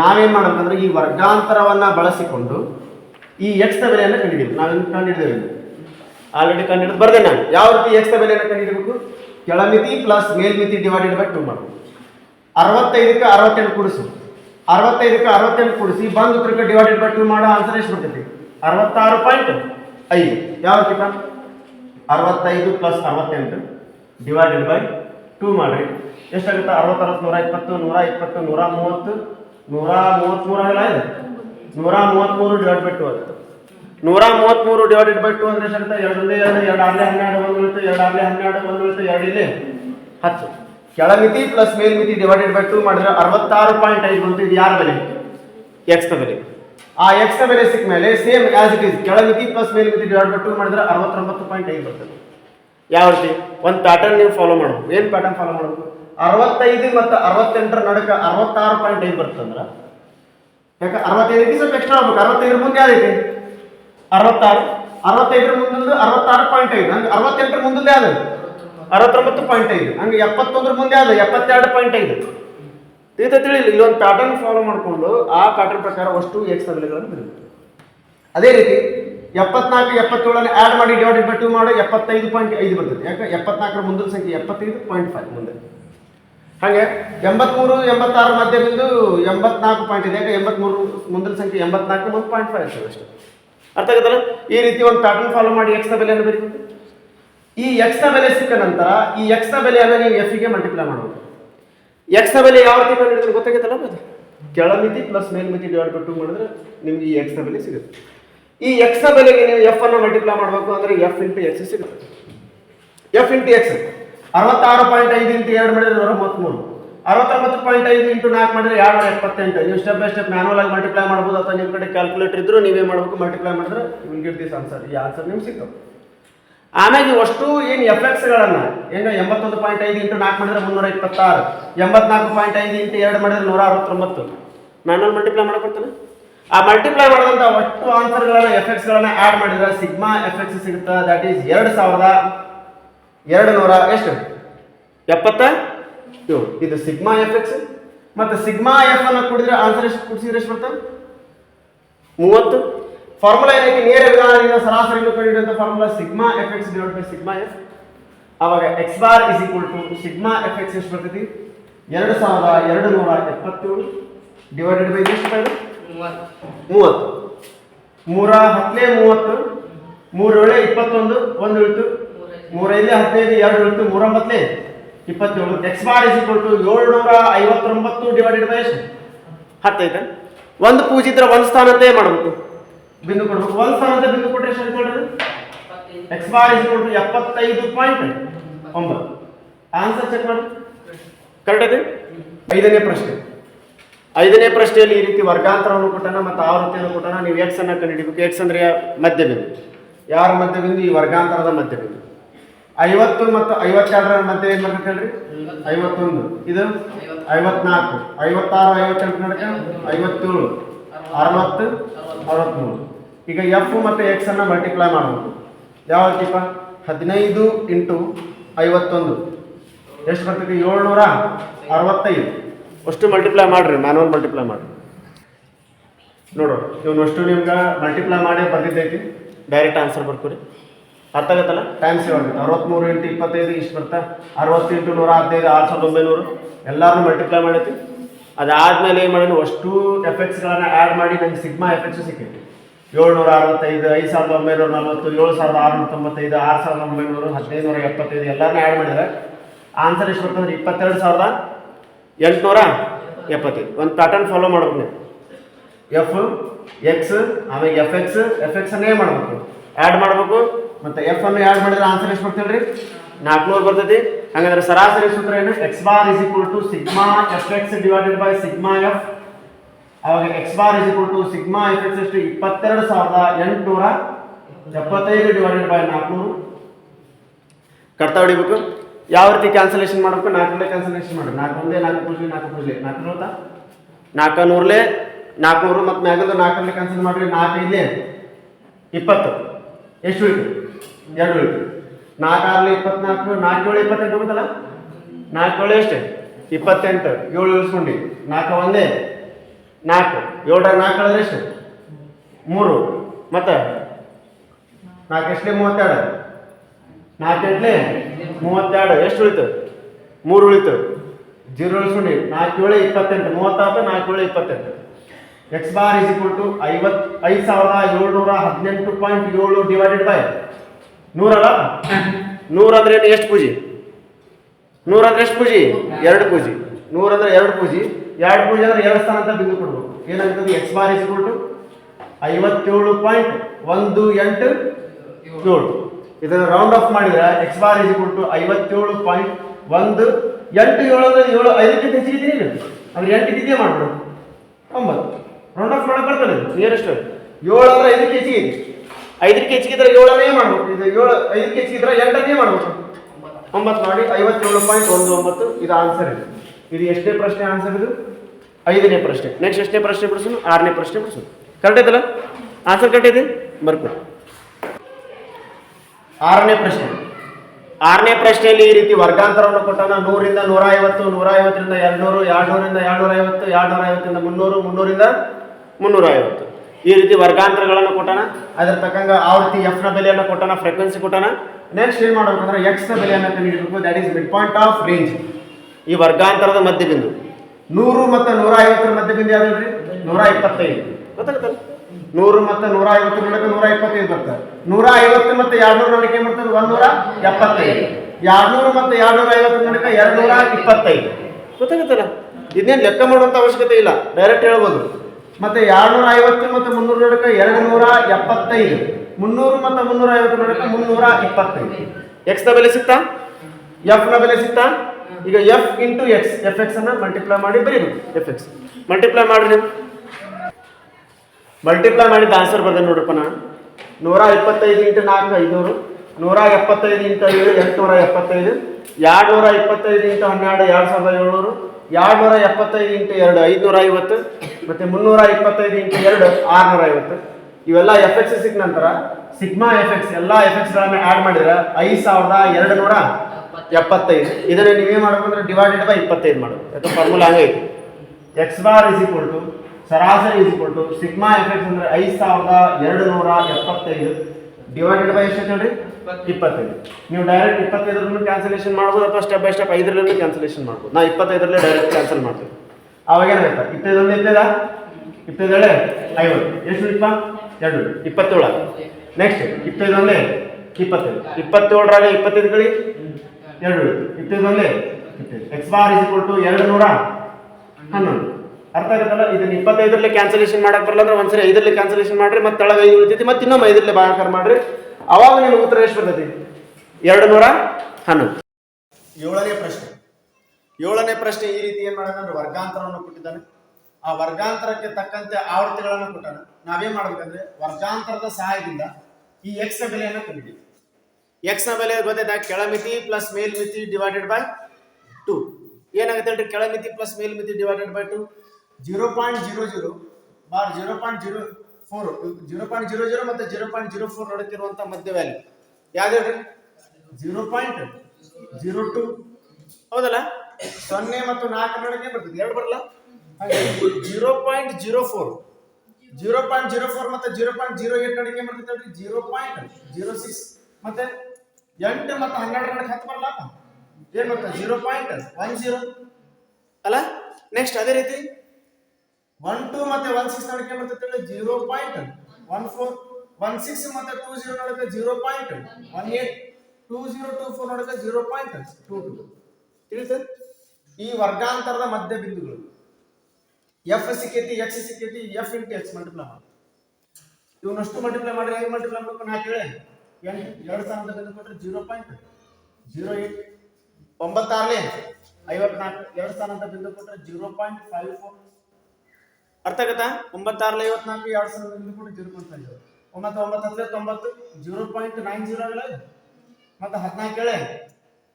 ನಾವೇನು ಮಾಡಬೇಕಂದ್ರೆ ಈ ವರ್ಗಾಂತರವನ್ನು ಬಳಸಿಕೊಂಡು ಈ ಎಕ್ಸ್ನ ಬೆಲೆಯನ್ನು ಕಂಡುಹಿಡಿಬೇಕು. ನಾವೇನು ಕಂಡುಹಿಡಿದೇವೆ? ಆಲ್ರೆಡಿ ಕಂಡುಹಿಡಿದು ಬರ್ದೆ ನಾನು. ಯಾವ ರೀತಿ ಎಕ್ಸ್ನ ಬೆಲೆಯನ್ನು ಕಂಡುಹಿಡಬೇಕು? ಕೆಳಮಿತಿ ಪ್ಲಸ್ ಮೇಲ್ಮಿತಿ ಡಿವೈಡೆಡ್ ಬೈ ಟು ಮಾಡಬೇಕು ಅರವತ್ತೈದಕ್ಕೆ ಅರವತ್ತೆಂಟು ಕೂಡಿಸು. ಅರವತ್ತೈದಕ್ಕೆ ಅರವತ್ತೆಂಟು ಕೂಡಿಸಿ, ಬಂದು ಉತ್ತರಕ್ಕೆ ಡಿವೈಡೆಡ್ ಬೈ ಟು ಮಾಡೋ ಆನ್ಸರ್ ಎಷ್ಟು ಬರ್ತೈತಿ? ಅರವತ್ತಾರು ಪಾಯಿಂಟ್ ಐದು. ಯಾವ ರೀತಿ ಅರವತ್ತೈದು ಪ್ಲಸ್ ಅರವತ್ತೆಂಟು ಡಿವೈಡೆಡ್ ಬೈ ಟೂ ಮಾಡ್ರಿ. ಎಷ್ಟಾಗುತ್ತೆ? ಅರವತ್ತರವತ್ತು ನೂರ ಇಪ್ಪತ್ತು ನೂರ ಇಪ್ಪತ್ತು, ನೂರ ಮೂವತ್ತು, ನೂರ ಮೂವತ್ತ್ಮೂರ ಎಲ್ಲ ಇದೆ? ನೂರ ಮೂವತ್ತ್ಮೂರು ಡಿವೈಡ್ ಬೈ ಟು ಆಗುತ್ತೆ. ನೂರ ಮೂವತ್ತ್ಮೂರು ಡಿವೈಡೆಡ್ ಬೈ ಟು ಅಂದ್ರೆ ಎಷ್ಟಾಗುತ್ತೆ? ಎರಡು ಎರಡು ಎರಡು ಆಗಲೇ ಹನ್ನೆರಡು, ಒಂದು ಉಳಿತು, ಎರಡು ಆಗಲೇ ಹನ್ನೆರಡು, ಒಂದು ಉಳಿತು, ಎರಡು ಇಲ್ಲಿ ಹತ್ತು. ಕೆಳಮಿತಿ ಪ್ಲಸ್ ಮೇಲ್ಮಿತಿ ಡಿವೈಡೆಡ್ ಬೈ ಟು ಮಾಡಿದ್ರೆ ಅರವತ್ತಾರು ಪಾಯಿಂಟ್ ಐದು ಬಂತು, ಇದು ಯಾರ ಬೆಲೆ? ಎಕ್ಸ್ನ ಬೆಲೆ. ಆ ಎಕ್ಸ್ನ ಬೆಲೆ ಸಿಕ್ಕ ಮೇಲೆ ಸೇಮ್ ಆಸ್ ಇಟ್ ಇಸ್ ಕೆಳಮಿತಿ ಪ್ಲಸ್ ಮೇಲ್ಮಿತಿ ಡಿವೈಡ್ ಬೈ ಟು ಮಾಡಿದ್ರೆ ಅರವತ್ತೊಂಬತ್ತು ಪಾಯಿಂಟ್ ಐದು ಬರ್ತದೆ. ಯಾವ ರೀತಿ? ಒಂದು ಪ್ಯಾಟರ್ನ್ ನೀವು ಫಾಲೋ ಮಾಡಬೇಕು ಏನು ಪ್ಯಾಟರ್ನ್ ಫಾಲೋ ಮಾಡಬೇಕು ಅರವತ್ತೈದು ಮತ್ತು ಅರವತ್ತೆಂಟರ ನಡುವೆ ಅರವತ್ತಾರು ಪಾಯಿಂಟ್ ಐದು ಬರ್ತಂದ್ರೆ ಯಾಕೆ? ಅರವತ್ತೈದಕ್ಕೆ ಸ್ವಲ್ಪ ಎಕ್ಸ್ಟ್ರಾ ಆಗ್ಬೇಕು. ಅರವತ್ತೈದರ ಮುಂದೆ ಯಾವ ರೀತಿ ಅರವತ್ತಾರು. ಅರವತ್ತೈದರ ಮುಂದೊಂದು ಅರವತ್ತಾರು ಪಾಯಿಂಟ್ ಐದು. ಹಂಗೆ ಅರವತ್ತೆಂಟರ ಮುಂದೊಂದು ಯಾವ್ದು? ಅರವತ್ತೊಂಬತ್ತು ಪಾಯಿಂಟ್ ಐದು. ಹಂಗೆ ಎಪ್ಪತ್ತೊಂದ್ರ ಮುಂದೆ ಅದು ಎಪ್ಪತ್ತೆರಡು ಪಾಯಿಂಟ್ ಐದು. ತಿಳಿತ ತಿಳಿಲಿ ಇಲ್ಲೊಂದು ಪ್ಯಾಟರ್ನ್ ಫಾಲೋ ಮಾಡಿಕೊಂಡು ಆ ಪ್ಯಾಟರ್ನ್ ಪ್ರಕಾರ ಅಷ್ಟು ಎಕ್ಸ್ ಬೆಲೆಗಳನ್ನು ಬರುತ್ತೆ ಅದೇ ರೀತಿ, ಎಪ್ಪತ್ನಾಲ್ಕು, ಎಪ್ಪತ್ತೇಳನ್ನು ಆ್ಯಡ್ ಮಾಡಿ ಡಿವೈಡೆಡ್ ಬೈ ಟು ಮಾಡೋ, ಎಪ್ಪತ್ತೈದು ಪಾಯಿಂಟ್ ಐದು ಬರ್ತದೆ. ಯಾಕೆ? ಎಪ್ಪತ್ನಾಲ್ಕರ ಮುಂದಿನ ಸಂಖ್ಯೆ ಎಪ್ಪತ್ತೈದು ಪಾಯಿಂಟ್ ಫೈವ್ ಮುಂದೆ. ಹಾಗೆ, ಎಂಬತ್ಮೂರು, ಎಂಬತ್ತಾರು ಮಧ್ಯ ಬಿಂದು ಎಂಬತ್ನಾಲ್ಕು ಪಾಯಿಂಟ್ ಇದೆ ಯಾಕೆ? ಎಂಬತ್ಮೂರು ಮುಂದಿನ ಸಂಖ್ಯೆ ಎಂಬತ್ನಾಲ್ಕು, ಒಂದು ಪಾಯಿಂಟ್ ಫೈವ್ ಇರ್ತದೆ ಅಷ್ಟೇ. ಅರ್ಥ ಆಗುತ್ತಲ್ಲ? ಈ ರೀತಿ ಒಂದು ಪ್ಯಾಟರ್ನ್ ಫಾಲೋ ಮಾಡಿ ಎಕ್ಸ್ ಬೆಲೆ ಬೆಲೆಯನ್ನು ಬರೀಬೇಕು ಈ ಎಕ್ಸ್ನ ಬೆಲೆ ಸಿಕ್ಕ ನಂತರ ಈ ಎಕ್ಸ್ನ ಬೆಲೆಯನ್ನು ನೀವು ಎಫ್ಗೆ ಮಲ್ಟಿಪ್ಲೈ ಎಕ್ಸ್ನ ಬೆಲೆ ಯಾವ ರೀತಿ ಕಂಡುಹಿಡಿದ್ರೆ ಗೊತ್ತಾಗುತ್ತಲ್ಲ ಅದು ಕೆಳಮಿತಿ ಪ್ಲಸ್ ಮೇಲ್ಮಿತಿ ಡಿವೈಡ್ ಟು ಮಾಡಿದ್ರೆ ನಿಮ್ಗೆ ಈ ಎಕ್ಸ್ನ ಬೆಲೆ ಸಿಗುತ್ತೆ. ಈ ಎಕ್ಸ್ನ ಬೆಲೆಗೆ ನೀವು ಎಫ್ ಅನ್ನು ಮಲ್ಟಿಪ್ಲೈ ಮಾಡಬೇಕು ಅಂದ್ರೆ ಎಫ್ ಇಂಟು ಎಕ್ಸ್ ಸಿಗುತ್ತೆ. ಎಫ್ ಇಂಟು ಎಕ್ಸ್ ಅರವತ್ತಾರು ಪಾಯಿಂಟ್ ಐದು ಇಂಟು ಎರಡು ಮಾಡಿದ್ರೆ ನೂರ ಮೂವತ್ತ್ಮೂರು ಅರವತ್ತೊಂಬತ್ತು ಪಾಯಿಂಟ್ ಐದು ಇಂಟು ನಾಲ್ಕು ಮಾಡಿದ್ರೆ ಎರಡು ನೂರ ಎಪ್ಪತ್ತೆಂಟು. ನೀವು ಸ್ಟೆಪ್ ಬೈ ಸ್ಟೆಪ್ ಮ್ಯಾನುವಲ್ ಆಗಿ ಮಲ್ಟಿಪ್ಲೈ ಮಾಡ್ಬೋದು ಅಥವಾ ನಿಮ್ಮ ಕಡೆ ಕ್ಯಾಲ್ಕುಲೇಟರ್ ಇದ್ರು ನೀವೇ ಮಾಡಬೇಕು ಮಲ್ಟಿಪ್ಲೈ ಮಾಡಿದ್ರೆ ವಿಲ್ ಗೆಟ್ ದಿಸ್ ಆನ್ಸರ್ ಈ ಆನ್ಸರ್ ನಿಮ್ಗೆ ಸಿಗ್ತದೆ ಆಮೇಲೆ ಇವು ಅಷ್ಟು ಏನು ಎಫ್ ಎಕ್ಸ್ಗಳನ್ನು ಏನು ಎಂಬತ್ತೊಂದು ಪಾಯಿಂಟ್ ಐದು ಇಂಟು ನಾಲ್ಕು ಮಾಡಿದ್ರೆ ಮುನ್ನೂರ ಇಪ್ಪತ್ತಾರು, ಎಂಬತ್ನಾಲ್ಕು ಪಾಯಿಂಟ್ ಐದು ಇಂಟು ಎರಡು ಮಾಡಿದ್ರೆ ನೂರ ಅರವತ್ತೊಂಬತ್ತು. ಮ್ಯಾನುವಲ್ ಮಲ್ಟಿಪ್ಲೈ ಮಾಡ್ಕೊಡ್ತೇನೆ. ಆ ಮಲ್ಟಿಪ್ಲೈ ಮಾಡಿದಂಥ ಒಟ್ಟು ಆನ್ಸರ್ಗಳನ್ನು ಎಫ್ ಎಕ್ಸ್ಗಳನ್ನು ಆ್ಯಡ್ ಮಾಡಿದ್ರೆ ಸಿಗ್ಮಾ ಎಫ್ ಎಕ್ಸ್ ಸಿಗುತ್ತೆ? ದಟ್ ಈಸ್ ಎರಡು ಸಾವಿರದ ಎರಡು ನೂರ ಎಷ್ಟು? ಎಪ್ಪತ್ತ ಇದು ಸಿಗ್ಮಾ ಎಫ್ ಎಕ್ಸ್ ಮತ್ತು ಸಿಗ್ಮಾ ಎಫ್ ಅನ್ನು ಕುಡಿದ್ರೆ ಆನ್ಸರ್ ಎಷ್ಟು ಕುಡಿಸಿದ್ರೆ ಎಷ್ಟು ಬರ್ತದೆ? ಮೂವತ್ತು. ಫಾರ್ಮುಲಾ ಏನಕ್ಕೆ? ನೇರ ವಿಧಾನದಿಂದ ಸರಾಸರಿಯನ್ನು ಕಂಡುಹಿಡಿಯುವಂಥ formula sigma f x divide by sigma f ಅವಾಗ x bar is equal to sigma f ಎಷ್ಟು ಬರ್ತೈತಿ? ಎರಡು ಸಾವಿರದ ಎರಡು ನೂರ ಎಪ್ಪತ್ತೇಳು ಡಿವೈಡೆಡ್ ಬೈ ಎಷ್ಟು ಮೂವತ್ತು. ಮೂರ ಹತ್ತನೇ ಮೂವತ್ತು ಮೂರೇಳೆ ಇಪ್ಪತ್ತೊಂದು, ಒಂದು ಉಳಿತು ಮೂರೈದೇ ಹದಿನೈದು, ಎರಡು ಉಳಿತು ಮೂರೊಂಬತ್ತನೇ ಇಪ್ಪತ್ತೇಳು. X bar is equal to ಏಳ್ನೂರ ಐವತ್ತೊಂಬತ್ತು ಡಿವೈಡೆಡ್ ಬೈ ಎಷ್ಟು? ಹತ್ತೈತೆ. ಒಂದು ಪೂಜಿದ್ರೆ ಒಂದು ಸ್ಥಾನದ್ದೇ ಮಾಡಬೇಕು? ಬಿಂದು ಕೊಡ್ಬೇಕು ಒಂದು ಸಾವಿರದ ಬಿಂದು ಕೊಟ್ಟರೆ ಎಷ್ಟು ಅನ್ಕೊಳ್ರಿ ಎಕ್ಸ್ ಬಾರ್ ಇಸ್ ಕೊಡ್ರಿ ಎಪ್ಪತ್ತೈದು ಪಾಯಿಂಟ್ ಒಂಬತ್ತು. ಆನ್ಸರ್ ಚೆಕ್ ಮಾಡಿ. ಕರೆಕ್ಟ್ ಇದೆ ಐದನೇ ಪ್ರಶ್ನೆ. ಐದನೇ ಪ್ರಶ್ನೆಯಲ್ಲಿ ಈ ರೀತಿ ವರ್ಗಾಂತರವನ್ನು ಕೊಟ್ಟಾನ ಮತ್ತು ಆವೃತ್ತಿಯನ್ನು ಕೊಟ್ಟಾನ ನೀವು ಎಕ್ಸ್ ಅನ್ನು ಕಂಡುಹಿಡಿಬೇಕು. ಎಕ್ಸ್ ಅಂದ್ರೆ ಮಧ್ಯಬಿಂದು. ಯಾರ ಮಧ್ಯಬಿಂದು? ಈ ವರ್ಗಾಂತರದ ಮಧ್ಯಬಿಂದು. ಐವತ್ತು ಮತ್ತು ಐವತ್ತೆರಡರ ಮಧ್ಯೆ ಏನ್ ಮಾಡ್ಬೇಕು ಹೇಳ್ರಿ? ಐವತ್ತೊಂದು. ಇದು? ಐವತ್ನಾಲ್ಕು. ಐವತ್ತಾರು, ಐವತ್ತೆಂಟು ನಡಕ ಐವತ್ತೇಳು. ಅರವತ್ತು ಅರವತ್ಮೂರು ಈಗ ಎಫ್ ಮತ್ತು ಎಕ್ಸ್ ಅನ್ನು ಮಲ್ಟಿಪ್ಲೈ ಮಾಡಬೇಕು. ಯಾವ ಟೀಪ ಹದಿನೈದು ಇಂಟು ಐವತ್ತೊಂದು. ಎಷ್ಟು ಬರ್ತೈತಿ? ಏಳ್ನೂರ ಅರವತ್ತೈದು. ಅಷ್ಟು ಮಲ್ಟಿಪ್ಲೈ ಮಾಡ್ರಿ ಮ್ಯಾನುವಲ್ ಮಲ್ಟಿಪ್ಲೈ ಮಾಡ್ರಿ. ನೋಡು ಇವನ್ನಷ್ಟು ನಿಮ್ಗೆ ಮಲ್ಟಿಪ್ಲೈ ಮಾಡಿ ಬಂದಿದ್ದೈತಿ ಡೈರೆಕ್ಟ್ ಆನ್ಸರ್ ಬರ್ಕೊರಿ ಅರ್ಥ ಆಗತ್ತಲ್ಲ? ಟೈಮ್ ಸೇವ್ ಆಗುತ್ತೆ. ಅರವತ್ತ್ಮೂರು ಇಂಟು ಇಪ್ಪತ್ತೈದು, ಇಷ್ಟು ಬರ್ತಾ? ಅರವತ್ತು ಇಂಟು ನೂರ ಹದಿನೈದು, ಆರು ಸಾವಿರದ ಒಂಬೈನೂರು. ಎಲ್ಲರೂ ಮಲ್ಟಿಪ್ಲೈ ಮಾಡೈತಿ. ಅದಾದಮೇಲೆ ಏನು ಮಾಡಿದ್ರು ಅಷ್ಟು ಎಫೆಕ್ಟ್ಸ್ಗಳನ್ನು ಆ್ಯಡ್ ಮಾಡಿ ನಂಗೆ ಸಿಗ್ಮಾ ಎಫೆಕ್ಟ್ಸು ಸಿಕ್ಕೈತಿ. ಏಳ್ನೂರ ಅರವತ್ತೈದು ಐದು ಸಾವಿರದ ಒಂಬೈನೂರ ನಲವತ್ತು ಏಳು ಸಾವಿರದ ಆರುನೂರ ತೊಂಬತ್ತೈದು ಆರು ಸಾವಿರದ ಒಂಬೈನೂರು ಹದಿನೈದು ನೂರ ಎಪ್ಪತ್ತೈದು ಎಲ್ಲರನ್ನ ಆ್ಯಡ್ ಮಾಡಿದ್ರೆ ಆನ್ಸರ್ ಎಷ್ಟು ಬರ್ತಂದ್ರೆ ಇಪ್ಪತ್ತೆರಡು ಸಾವಿರದ ಎಂಟುನೂರ ಎಪ್ಪತ್ತೈದು ಒಂದು ಪ್ಯಾಟರ್ನ್ ಫಾಲೋ ಮಾಡ್ಬೇಕು ನೀವು. ಎಫ್ ಎಕ್ಸ್ ಆಮೇಲೆ ಎಫ್ ಎಕ್ಸ್ ಎಫ್ ಎಕ್ಸ್ ಅನ್ನೇ ಮಾಡಬೇಕು. ಆ್ಯಡ್ ಮಾಡಬೇಕು. ಮತ್ತು ಎಫ್ ಅನ್ನು ಆ್ಯಡ್ ಮಾಡಿದ್ರೆ ಆನ್ಸರ್ ಎಷ್ಟು ಬರ್ತೇವೆ ರೀ ನಾಲ್ಕುನೂರು ಬರ್ತೈತಿ. ಹಾಗಾದ್ರೆ ಸರಾಸರಿ ಸೂತ್ರ ಏನು? X bar is equal to sigma f x divided by sigma f ಅವಾಗ x bar is equal to sigma f x ಎಷ್ಟು ಇಪ್ಪತ್ತೆರಡು ಸಾವಿರದ ಎಂಟುನೂರ ಎಪ್ಪತ್ತೈದು ಡಿವೈಡೆಡ್ ಬೈ ನಾಲ್ಕುನೂರು. ಕಟ್ತಾ ಹೊಡಿಬೇಕು. ಯಾವ ರೀತಿ ಕ್ಯಾನ್ಸಲೇಷನ್ ಮಾಡಬೇಕು? ನಾಲ್ಕನೇ ಕ್ಯಾನ್ಸಲೇಷನ್ ಮಾಡಿ. ನಾಲ್ಕು ಒಂದೇ ನಾಲ್ಕು ಪೂಜೆ ನಾಲ್ಕು ಪೂಜೆ. ನಾಲ್ಕು ನೂರ ನಾಲ್ಕು ನೂರ್ಲೆ ನಾಲ್ಕುನೂರು ಮತ್ತು ಮ್ಯಾಗದ ನಾಲ್ಕರಲ್ಲಿ ಕ್ಯಾನ್ಸಲ್ ಮಾಡಿರಿ ನಾಲ್ಕು ಇಲ್ಲಿ ಇಪ್ಪತ್ತು. ಎಷ್ಟು ಉಳಿತು? ಎರಡು ಉಳಿತು. ನಾಲ್ಕು ಇಪ್ಪತ್ನಾಲ್ಕು ನಾಲ್ಕು ಏಳು ಇಪ್ಪತ್ತೆಂಟು ಹೋಗುತ್ತಲ್ಲ? ನಾಲ್ಕು ಏಳು ಎಷ್ಟು? ಇಪ್ಪತ್ತೆಂಟು. ಏಳು ಇಳಿಸ್ಕೊಂಡು ನಾಲ್ಕು ಒಂದೇ. ನಾಲ್ಕು. ಏಳ್ರಾಗ ನಾಲ್ಕು ಕಳೆದ್ರೆ ಎಷ್ಟು? ಮೂರು. ಮತ್ತೆ? ನಾಲ್ಕು ಎಷ್ಟೇ ಮೂವತ್ತೆರಡು. ನಾಲ್ಕು ಎಂಟ್ಲೆ ಮೂವತ್ತೆರಡು. ಎಷ್ಟು ಉಳಿತು? ಮೂರು ಉಳಿತು. ಜೀರೋ ಉಳಿಸ್ಕೊಂಡು ನಾಲ್ಕು ಏಳು ಇಪ್ಪತ್ತೆಂಟು. ಮೂವತ್ತಾರು ನಾಲ್ಕು ಏಳು ಇಪ್ಪತ್ತೆಂಟು. X bar is equal to ಐವತ್ ಐದು ಸಾವಿರದ ಏಳ್ನೂರ ಹದಿನೆಂಟು ಪಾಯಿಂಟ್ ಏಳು ಡಿವೈಡೆಡ್ ಬೈ ನೂರಲ್ಲ? ನೂರ ಅಂದ್ರೆ ಎಷ್ಟು ಪೂಜಿ? ನೂರ ಅಂದ್ರೆ ಎಷ್ಟು ಪೂಜಿ? ಎರಡು ಪೂಜಿ. ನೂರ ಅಂದ್ರೆ ಎರಡು ಪೂಜಿ. ಎರಡು ಪೂಜೆ ಅಂದ್ರೆ ಎರಡು ಸ್ಥಾನ ಅಂತ ಬಿಂದು ಕೊಡ್ಬೇಕು. ಏನಾಗ್ತದೆ? ಎಕ್ಸ್ ಬಾರ್ ಟು ಐವತ್ತೇಳು ಪಾಯಿಂಟ್ ಒಂದು ಎಂಟು ಏಳು. ಇದನ್ನು ರೌಂಡ್ ಆಫ್ ಮಾಡಿದ್ರೆ ಎಕ್ಸ್ ಬಾರ್ ಕೊಟ್ಟು ಐವತ್ತೇಳು ಪಾಯಿಂಟ್ ಒಂದು ಎಂಟು ಏಳು ಅಂದ್ರೆ ಏಳು ಐದಕ್ಕಿಂತ ಹೆಚ್ಚಿಗೆ ಅಂದ್ರೆ ಎಂಟು ಇದೇ ಮಾಡ್ಬಿಡು. ಒಂಬತ್ತು. ರೌಂಡ್ ಆಫ್ ಮಾಡಕ್ ಬರ್ತದೆ ನಿಯರೆಸ್ಟ್ ಏಳು ಅಂದ್ರೆ ಐದಕ್ಕೆ ಹೆಚ್ಚಿಗೆ ಇದೆ. ಐದಕ್ಕೆ ಹೆಚ್ಚಿಗಿದ್ರೆ ಏಳನೇ ಮಾಡಬೇಕು. ಇದು ಏಳು, ಐದಕ್ಕೆ ಹೆಚ್ಚಿಗಿದ್ರೆ ಎಂಟನೇ ಮಾಡ್ಬೋದು ಒಂಬತ್ತು ಮಾಡಿ ಐವತ್ತೇಳು ಪಾಯಿಂಟ್ ಒಂದು ಒಂಬತ್ತು. ಇದು ಆನ್ಸರ್ ಇದೆ. ಇದು ಎಷ್ಟನೇ ಪ್ರಶ್ನೆ ಆನ್ಸರ್ ಇದು ಐದನೇ ಪ್ರಶ್ನೆ. ನೆಕ್ಸ್ಟ್ ಎಷ್ಟನೇ ಪ್ರಶ್ನೆ ಬಿಡಿಸೋದು ಆರನೇ ಪ್ರಶ್ನೆ ಬಿಡಿಸೋದು ಕರೆಕ್ಟ್ ಐತಲ್ಲ? ಆನ್ಸರ್ ಕರೆಕ್ಟ್ ಇದೆ ಬರ್ಕೊ. ಆರನೇ ಪ್ರಶ್ನೆ. ಆರನೇ ಪ್ರಶ್ನೆಯಲ್ಲಿ ಈ ರೀತಿ ವರ್ಗಾಂತರವನ್ನು ಕೊಟ್ಟಾನ ನೂರಿಂದ ನೂರ ಐವತ್ತು ನೂರ ಐವತ್ತರಿಂದ ಎರಡ್ನೂರು ಎರಡ್ನೂರಿಂದ ಎರಡ್ನೂರ ಐವತ್ತು ಎರಡ್ನೂರ ಐವತ್ತರಿಂದ ಮುನ್ನೂರು ಮುನ್ನೂರಿಂದ ಮುನ್ನೂರ ಐವತ್ತು ಈ ರೀತಿ ವರ್ಗಾಂತರಗಳನ್ನು ಕೊಟ್ಟಾನ ಅದರ ತಕ್ಕಂಗ ಆವೃತ್ತಿ ಎಫ್ನ ಬೆಲೆಯನ್ನು ಕೊಟ್ಟಾನ ಫ್ರೀಕ್ವೆನ್ಸಿ ಕೊಟ್ಟಾನ ನೆಕ್ಸ್ಟ್ ಏನ್ ಮಾಡಬೇಕಂದ್ರೆ ಎಕ್ಸ್ ಬೆಲೆಯನ್ನು ಕಂಡುಹಿಡಬೇಕು. That is mid point of range ಈ ವರ್ಗಾಂತರದ ಮಧ್ಯಬಿಂದು. ನೂರು ಮತ್ತು ನೂರ ಐವತ್ತರ ಮಧ್ಯಬಿಂದು ಯಾವ್ದು ನೂರ ಇಪ್ಪತ್ತೈದು ಗೊತ್ತಾಗುತ್ತಲ್ಲ ನೂರು ಮತ್ತು ನೂರ ಐವತ್ತು ನೋಡಕ್ಕೆ ನೂರ ಇಪ್ಪತ್ತೈದು ಬರ್ತದೆ. ನೂರ ಐವತ್ತು ಮತ್ತು ಎರಡ್ನೂರು ನೋಡಕ್ಕೆ ಏನ್ ಬರ್ತದೆ ಒಂದೂರ ಎಪ್ಪತ್ತೈದು. ಎರಡ್ನೂರು ಮತ್ತು ಎರಡ್ನೂರ ಐವತ್ತು ನಡಕ ಎರಡ್ನೂರ ಇಪ್ಪತ್ತೈದು. ಗೊತ್ತಾಗುತ್ತಲ್ಲ ಇದನ್ನೇನು ಲೆಕ್ಕ ಮಾಡುವಂಥ ಅವಶ್ಯಕತೆ ಇಲ್ಲ. ಡೈರೆಕ್ಟ್ ಹೇಳ್ಬೋದು. ಮತ್ತೆ ಎರಡ್ನೂರ ಐವತ್ತು ಮತ್ತು ಮುನ್ನೂರು ನೋಡಕ್ಕೆ ಎರಡು ನೂರ ಎಪ್ಪತ್ತೈದು. ಮುನ್ನೂರು ಮತ್ತು ಮುನ್ನೂರ ಐವತ್ತು ನೋಡಕ್ಕೆ ಮುನ್ನೂರ ಇಪ್ಪತ್ತೈದು. ಎಕ್ಸ್ನ ಬೆಲೆ ಸಿಗ್ತಾ? ಎಫ್ನ ಬೆಲೆ ಸಿಗ್ತಾ? ಈಗ f into x f x ಅನ್ನ ಮಲ್ಟಿಪ್ಲೈ ಮಾಡಿ ಬರೀಬೇಕು ಎಫ್ ಎಕ್ಸ್ ಮಲ್ಟಿಪ್ಲೈ ಮಾಡ್ರಿ ನೀವು. ಮಲ್ಟಿಪ್ಲೈ ಮಾಡಿದ ಆನ್ಸರ್ ಬರ್ದೆ ನೋಡ್ರಪ್ಪ ನಾನು ನೂರ ಇಪ್ಪತ್ತೈದು ಇಂಟು ನಾಲ್ಕು ಐನೂರು ನೂರ ಎಪ್ಪತ್ತೈದು ಇಂಟು ಏಳು ಎಂಟುನೂರ ಎಪ್ಪತ್ತೈದು ಎರಡು ನೂರ ಇಪ್ಪತ್ತೈದು ಇಂಟು ಹನ್ನೆರಡು ಎರಡು ಸಾವಿರದ ಏಳ್ನೂರು ಎರಡು ನೂರ ಎಪ್ಪತ್ತೈದು ಇಂಟು ಎರಡು ಐದುನೂರ ಐವತ್ತು ಮತ್ತು ಮುನ್ನೂರ ಇಪ್ಪತ್ತೈದು ಇಂಟು ಎರಡು ಆರುನೂರ ಐವತ್ತು ಇವೆಲ್ಲ ಎಫ್ ಎಕ್ಸ್ ಸಿಕ್ಕ ನಂತರ, ಸಿಗ್ಮಾ ಎಫ್ ಎಕ್ಸ್ ಎಲ್ಲ ಎಫ್ ಎಕ್ಸ್ಗಳನ್ನು ಆ್ಯಡ್ ಮಾಡಿದ್ರೆ ಐದು ಸಾವಿರದ ಎರಡು ನೂರ ಎಪ್ಪತ್ತೈದು. ಇದನ್ನು ನೀವೇ ಮಾಡಬೇಕು ಅಂದ್ರೆ ಡಿವೈಡೆಡ್ ಬೈ ಇಪ್ಪತ್ತೈದು ಮಾಡು ಯಾಕೆ ಫಾರ್ಮುಲಾ ಹಂಗೆ ಐತಿ. X bar is equal to ಸರಾಸರಿ is equal to sigma f x ಅಂದರೆ ಐದು ಸಾವಿರದ ಎರಡು ನೂರ ಎಪ್ಪತ್ತೈದು. ಡಿವೈಡೆಡ್ ಬೈ ಎಷ್ಟು ನೋಡ್ರಿ? ಇಪ್ಪತ್ತೈದು. ನೀವು ಡೈರೆಕ್ಟ್ ಇಪ್ಪತ್ತೈದರಲ್ಲೂ ಕ್ಯಾನ್ಸಲೇಷನ್ ಮಾಡ್ಬೋದು ಅಥವಾ ಸ್ಟೆಪ್ ಬೈ ಸ್ಟೆಪ್ ಐದರಲ್ಲೂ ಕ್ಯಾನ್ಸಲೇಷನ್ ಮಾಡ್ಬೋದು. ನಾ ಇಪ್ಪತ್ತೈದರಲ್ಲೇ ಡೈರೆಕ್ಟ್ ಕ್ಯಾನ್ಸಲ್ ಮಾಡ್ತೀವಿ ಅವಾಗ ಏನಾಗುತ್ತೆ? ಇಪ್ಪತ್ತೈದೊಂದು ಇದ್ದ ಇಪ್ಪತ್ತೈದೇಳೆ ಐವತ್ತು. ಎಷ್ಟು ಇಪ್ಪ ಎರಡು ಇಪ್ಪತ್ತೇಳು. ನೆಕ್ಸ್ಟ್ ಇಪ್ಪತ್ತೈದೊಂದೇ ಇಪ್ಪತ್ತೈದು ಇಪ್ಪತ್ತೇಳರಾಗ ಇಪ್ಪತ್ತೈದು ಕಳಿ? ಎರಡು. ಇಟ್ಟಿದ್ರಲ್ಲಿ x bar is equal to ಎರಡು ನೂರ ಹನ್ನೊಂದು. ಅರ್ಥ ಆಗುತ್ತಲ್ಲ? ಇದನ್ನ ಇಪ್ಪತ್ತೈದರಲ್ಲಿ ಕ್ಯಾನ್ಸಲೇಷನ್ ಮಾಡಕ್ ಬರಲ್ಲ ಅಂದ್ರೆ ಒಂದ್ಸರಿ ಐದರಲ್ಲಿ ಕ್ಯಾನ್ಸಲೇಷನ್ ಮಾಡ್ರಿ, ಮತ್ತೆ ತಳಗ ಐದು ಉಳಿತೈತಿ, ಮತ್ತೆ ಇನ್ನೊಮ್ಮೆ ಐದರಲ್ಲಿ ಭಾಗಾಕಾರ ಮಾಡ್ರಿ. ಅವಾಗ ನಿಮ್ಗೆ ಉತ್ತರ ಎಷ್ಟು ಬರ್ತೈತಿ? ಎರಡು ನೂರ ಹನ್ನೊಂದು. ಏಳನೇ ಪ್ರಶ್ನೆ. ಏಳನೇ ಪ್ರಶ್ನೆ ಈ ರೀತಿ ಏನ್ ಮಾಡೋದಂದ್ರೆ ವರ್ಗಾಂತರವನ್ನು ಕೊಟ್ಟಿದ್ದಾನೆ. ಆ ವರ್ಗಾಂತರಕ್ಕೆ ತಕ್ಕಂತೆ ಆವೃತ್ತಿಗಳನ್ನು ಕೊಟ್ಟಾನ. ನಾವೇನ್ ಮಾಡ್ಬೇಕಂದ್ರೆ ವರ್ಗಾಂತರದ ಸಹಾಯದಿಂದ ಈ ಎಕ್ಸ್ ಬೆಲೆಯನ್ನು ಕಂಡುಹಿಡಿ ಎಕ್ಸ್ನ ಬೆಲೆ ಗೊತ್ತಾಯ್ತಾ ಕೆಳಮಿತಿ ಪ್ಲಸ್ ಮೇಲ್ಮಿತಿ ಡಿವೈಡೆಡ್ ಬೈ ಟು ಏನಾಗುತ್ತೆ ಹೇಳ್ರಿ? ಕೆಳಮಿತಿ plus ಮೇಲ್ಮಿತಿ divided by two zero point zero zero bar zero point zero four. Zero point zero zero ಮತ್ತು ಜೀರೋ ಪಾಯಿಂಟ್ ಜೀರೋ ಫೋರ್ ನಡುತ್ತಿರುವಂಥ ಮಧ್ಯ ವ್ಯಾಲ್ಯೂ. ಯಾವ್ದು ಹೇಳ್ರಿ? Zero point zero two. ಹೌದಲ್ಲ? ಸೊನ್ನೆ ಮತ್ತು ನಾಲ್ಕು ನಡುವೆ ಬರ್ತದೆ. ಎರಡು ಬರಲ್ಲ? Zero point zero four. Zero point zero four ಮತ್ತೆ ಜೀರೋ ಪಾಯಿಂಟ್ ಜೀರೋ ಏಟ್ ನಡುವೆ ಬರ್ತದೆ ಜೀರೋ ಪಾಯಿಂಟ್ ಜೀರೋ ಸಿಕ್ಸ್ ಮತ್ತೆ ಎಂಟು ಮತ್ತು ಹನ್ನೆರಡು ಗಂಟೆ ಹತ್ತು ಬರಲ್ಲ ಏನ್ ಬರ್ತದೆ ಜೀರೋ ಪಾಯಿಂಟ್ ಒನ್ ಜೀರೋ ಅಲ್ಲ? ನೆಕ್ಸ್ಟ್ ಅದೇ ರೀತಿ. ಒನ್ ಟೂ ಮತ್ತೆ ಒನ್ ಸಿಕ್ಸ್ ನಡುವೆ ಬರ್ತದೆ zero point one four one six ಮತ್ತೆ ಟೂ ಜೀರೋ ನಡುವೆ zero point one eight two zero two four ನಡುವೆ ಜೀರೋ ಪಾಯಿಂಟ್ ಟೂ ಟು ತಿಳಿಸ ಈ ವರ್ಗಾಂತರದ ಮಧ್ಯ ಬಿಂದುಗಳು. ಎಫ್ ಸಿಕ್ಕೈತಿ ಎಕ್ಸ್ ಸಿಕ್ಕೈತಿ ಎಫ್ ಇಂಟು ಎಕ್ಸ್ ಮಲ್ಟಿಪ್ಲೈ ಮಾಡಿ. ಇವನ್ನಷ್ಟು ಮಲ್ಟಿಪ್ಲೈ ಮಾಡಿ ಹೇಗೆ ಮಲ್ಟಿಪ್ಲೈ ಮಾಡ್ಬೇಕು? ನಾ ಕೇಳಿ. ಎಂಟು ಎರಡು ಸಾವಿರದ ಕೊಟ್ಟರೆ ಜೀರೋ ಪಾಯಿಂಟ್ ಜೀರೋ ಏಟ್ ಒಂಬತ್ತಾರನೇ ಐವತ್ನಾಲ್ಕು ಎರಡು ಸ್ಥಾನ ಅಂತ ಬಿಂದು ಕೊಟ್ಟರೆ ಜೀರೋ ಪಾಯಿಂಟ್ ಫೈವ್ ಫೋರ್ ಅರ್ಥ ಆಗತ್ತಾ ಒಂಬತ್ತಾರಲ್ಲಿ ಐವತ್ನಾಲ್ಕು ಎರಡು ಸಾವಿರದ ಬಿಂದು ಕೊಟ್ಟರೆ ಜೀರೋ ಪಾಯಿಂಟ್ ಫೈವ್ ಒಂಬತ್ತು ಒಂಬತ್ತು ಅಂದರೆ ತೊಂಬತ್ತು ಜೀರೋ ಪಾಯಿಂಟ್ ನೈನ್ ಜೀರೋ ಆಗಲ್ಲ ಮತ್ತು ಹದಿನಾಲ್ಕು ಹೇಳೆ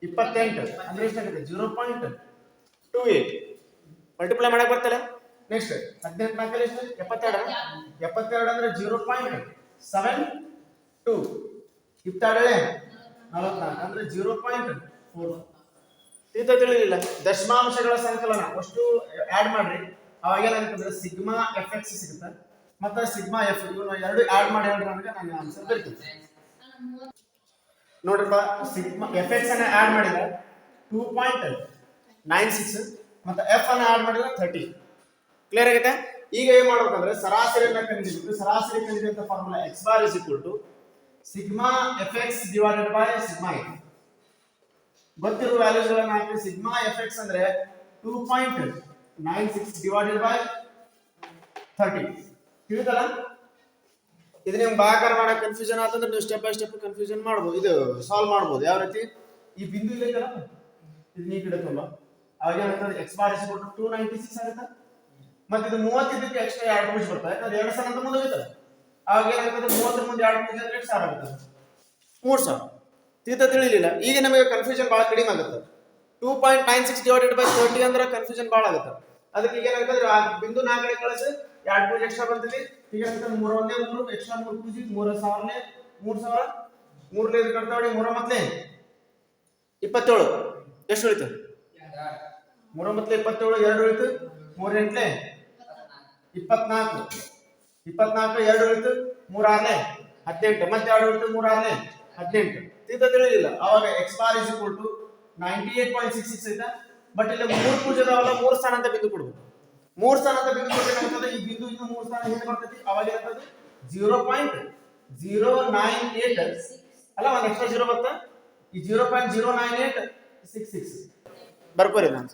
ಇಪ್ಪತ್ತೆಂಟು ಅಂದ್ರೆ ಎಷ್ಟಾಗುತ್ತೆ zero point two eight multiply ಮಾಡಕ್ಕೆ ಬರ್ತಲ್ಲ ನೆಕ್ಸ್ಟ್ ಹದಿನೆಂಟು ನಾಲ್ಕಲ್ಲಿ ಎಷ್ಟು ಎಪ್ಪತ್ತೆರಡು ಎಪ್ಪತ್ತೆರಡು ಅಂದ್ರೆ ಜೀರೋ ಪಾಯಿಂಟ್ ಸೆವೆನ್ ಟೂ ಇಪ್ಪತ್ತೆರಡು ನಲವತ್ನಾಲ್ಕು. ಅಂದ್ರೆ ಜೀರೋ ಪಾಯಿಂಟ್ ಫೋರ್ ತೀತ ತಿಳಿಲಿಲ್ಲ. ದಶಮಾಂಶಗಳ ಸಂಕಲನ. ಅಷ್ಟು ಆಡ್ ಮಾಡ್ರಿ. ಅವಾಗ ಏನಾಗುತ್ತೆ ಸಿಗ್ಮಾ ಎಫ್ ಎಕ್ಸ್ ಸಿಗುತ್ತೆ. ಮತ್ತೆ ಸಿಗ್ಮಾ ಎಫ್ ಇವನ್ನ ಎರಡು ಆಡ್ ಮಾಡಿ ಹೇಳ್ರಿ ನನಗೆ ನಾನು ಆನ್ಸರ್ ಬರ್ತೀನಿ ನೋಡ್ರಪ್ಪ, ಸಿಗ್ಮಾ ಎಫ್ ಎಕ್ಸ್ ಅನ್ನ ಆಡ್ ಮಾಡಿದ್ರೆ ಟೂ ಪಾಯಿಂಟ್ ನೈನ್ ಸಿಕ್ಸ್ ಮತ್ತೆ ಎಫ್ ಅನ್ನ ಆಡ್ ಮಾಡಿದ್ರೆ ಥರ್ಟಿ ಕ್ಲಿಯರ್ ಆಗುತ್ತೆ ಈಗ ಏನು ಮಾಡ್ಬೇಕಂದ್ರೆ ಸರಾಸರಿಯನ್ನ ಕಂಡುಹಿಡಿಯಬೇಕು ಸರಾಸರಿ ಕಂಡುಹಿಡಿಯುವಂತ formula x bar is equal to sigma f x divided by sigma f ಗೊತ್ತಿರೋ ವ್ಯಾಲ್ಯೂಸ್ ಗಳನ್ನ ಹಾಕಿ ಸಿಗ್ಮಾ ಎಫ್ ಎಕ್ಸ್ ಅಂದ್ರೆ two point nine six divided by thirty ತಿಳಿದಲ್ಲ ಇದು ನಿಮ್ಗೆ ಭಾಗಾಕಾರ ಮಾಡಕ್ ಕನ್ಫ್ಯೂಷನ್ ಆತಂದ್ರೆ ನೀವು ಸ್ಟೆಪ್ ಬೈ ಸ್ಟೆಪ್ ಕನ್ಫ್ಯೂಷನ್ ಮಾಡ್ಬೋದು. ಇದು ಸಾಲ್ವ್ ಮಾಡ್ಬೋದು. ಯಾವ ರೀತಿ? ಈ ಬಿಂದು ಇಲ್ಲ ಇದಲ್ಲ ಇದು ನೀ ಗಿಡತ್ತಲ್ಲ ಅವಾಗ ಏನಾಗ್ತದೆ ಎಕ್ಸ್ ಬಾರ್ ಇಸ್ಕೊಟ್ಟು ಟೂ ನೈಂಟಿ ಸಿಕ್ಸ್ ಆಗುತ್ತೆ. ಮತ್ತೆ ಇದು ಮೂವತ್ತಿದ್ದಕ್ಕೆ ಎಕ್ಸ್ಟ್ರಾ ಎರಡು ಪೂಜ್ ಬರ್ತದೆ. ಯಾಕಂದ್ರೆ ಎರಡು ಸಾವಿರ ಅಂತ ಮುಂದೆ ಹೋಗ್ತದೆ. ಅವಾಗ ಏನಾಗ್ತದೆ ಮುಂದೆ ಎರಡು ಅಂದ್ರೆ ಸಾವಿರ ಆಗುತ್ತೆ. ಮೂರು ಸಾವಿರ. ತಿಳಿಲಿಲ್ಲ. ಈಗ ನಮಗೆ ಕನ್ಫ್ಯೂಷನ್ ಭಾಳ ಕಡಿಮೆ ಆಗುತ್ತೆ. Two point nine six divided by thirty ಅಂದ್ರೆ ಕನ್ಫ್ಯೂಷನ್ ಭಾಳ ಆಗುತ್ತೆ. ಅದಕ್ಕೆ ಈಗ ಏನಾಗ್ತದೆ ಆ ಬಿಂದು ನಾಲ್ಕು ಕಡೆ ಕಳಿಸಿ, ಎರಡು ಪೂಜೆ ಎಕ್ಸ್ಟ್ರಾ ಬರ್ತೀವಿ ಈಗ ಮೂರು ಒಂದೇ ಮೂರು ಎಕ್ಸ್ಟ್ರಾ ಮೂರು ಪೂಜೆ ಮೂರು ಸಾವಿರನೇ, ಮೂರು ಸಾವಿರ, ಮೂರನೇ ಇದು ಕಟ್ತಾವಡಿ ಮೂರ ಮತ್ತೆ ಇಪ್ಪತ್ತೇಳು. ಎಷ್ಟು ಉಳಿತು? ಮೂರೊಂಬತ್ತಲೆ ಇಪ್ಪತ್ತೇಳು, ಎರಡು ಉಳಿತು. ಮೂರ ಎಂಟ್ಲೆ. ಇಪ್ಪತ್ನಾಲ್ಕು. ಇಪ್ಪತ್ನಾಲ್ಕು, ಎರಡು ಉಳಿತು ಮೂರಾರನೇ ಹದಿನೆಂಟು, ಮತ್ತೆ ಎರಡು ಉಳಿತು ಮೂರಾರನೇ ಹದಿನೆಂಟು. ತೀರ್ಥ ತಿಳಿದಿಲ್ಲ. ಅವಾಗ x bar is equal to ninety eight point six six ಇದೆ ಬಟ್ ಇಲ್ಲಿ ಮೂರು ಪೂಜೆ ಅದಾವಲ್ಲ ಮೂರು ಸ್ಥಾನ ಅಂತ ಬಿಂದು ಕೊಡ್ಬೇಕು. ಮೂರು ಸ್ಥಾನ ಅಂತ ಬಿಂದು ಏನಾಗ್ತದೆ? ಈ ಬಿಂದು ಇನ್ನು ಮೂರು ಸ್ಥಾನ ಹೇಗೆ ಬರ್ತೈತಿ? ಅವಾಗ ಏನಾಗ್ತದೆ? Zero point zero nine eight ಅಲ್ಲ, ಒಂದು ಎಕ್ಸ್ಟ್ರಾ ಜೀರೋ ಬರ್ತಾ ಈ zero point zero nine eight six six ಬರ್ಕೋರಿ ನಾನು.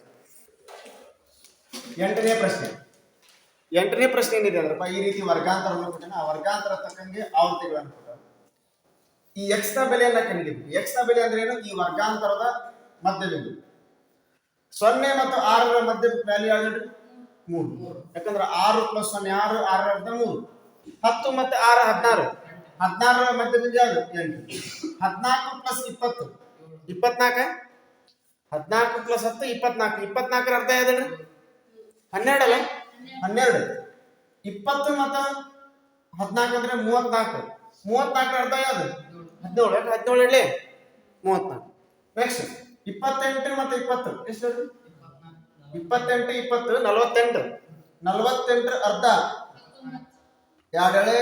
ಎಂಟನೇ ಪ್ರಶ್ನೆ. ಎಂಟನೇ ಪ್ರಶ್ನೆ ಏನಿದೆ ಅಂದ್ರಪ್ಪ, ಈ ರೀತಿ ವರ್ಗಾಂತರ ಆ ವರ್ಗಾಂತರ ತಕ್ಕಂಗೆ ಆವೃತ್ತಿಗಳನ್ನು ಈ ಎಕ್ಸ್ನ ಬೆಲೆಯನ್ನ ಕಂಡಿದ್ವಿ ಎಕ್ಸ್ನ ಬೆಲೆ ಅಂದ್ರೆ ಏನು? ಈ ವರ್ಗಾಂತರದ ಮಧ್ಯಬಿಂದು. ಸೊನ್ನೆ ಮತ್ತು ಆರರ ಮಧ್ಯ ವ್ಯಾಲ್ಯೂ ಯಾವ್ದು? ಮೂರು. ಯಾಕಂದ್ರೆ ಆರು ಪ್ಲಸ್ ಸೊನ್ನೆ ಆರು, ಆರರ ಅರ್ಧ ಮೂರು. ಹತ್ತು ಮತ್ತೆ ಆರು ಹದಿನಾರು. ಹದಿನಾರರ ಮಧ್ಯಬಿಂದು ಯಾವುದು? ಎಂಟು. ಹದಿನಾಲ್ಕು ಪ್ಲಸ್ ಇಪ್ಪತ್ತು. ಇಪ್ಪತ್ನಾಲ್ಕ ಹದಿನಾಲ್ಕು ಪ್ಲಸ್ ಹತ್ತು, ಇಪ್ಪತ್ನಾಲ್ಕು. ಇಪ್ಪತ್ನಾಲ್ಕರ ಅರ್ಧ ಯಾವ್ದು ಹನ್ನೆರಡು ಅಲ್ಲ ಹನ್ನೆರಡು. ಇಪ್ಪತ್ತು ಮತ್ತ ಹದಿನಾಲ್ಕು ಅಂದ್ರೆ ಮೂವತ್ನಾಲ್ಕು ಮೂವತ್ನಾಲ್ಕರ ಅರ್ಧ ಯಾವ್ದು? ಹದಿನೇಳು. ಹದಿನೇಳು ಹೇಳಿ? ಮೂವತ್ನಾಲ್ಕು ನೆಕ್ಸ್ಟ್ ಇಪ್ಪತ್ತೆಂಟು ಮತ್ತೆ ಇಪ್ಪತ್ತು. ಎಷ್ಟು? ಇಪ್ಪತ್ತೆಂಟು, ಇಪ್ಪತ್ತು, ನಲವತ್ತೆಂಟು. ನಲವತ್ತೆಂಟರ ಅರ್ಧ. ಎರಡು ಎಳೆ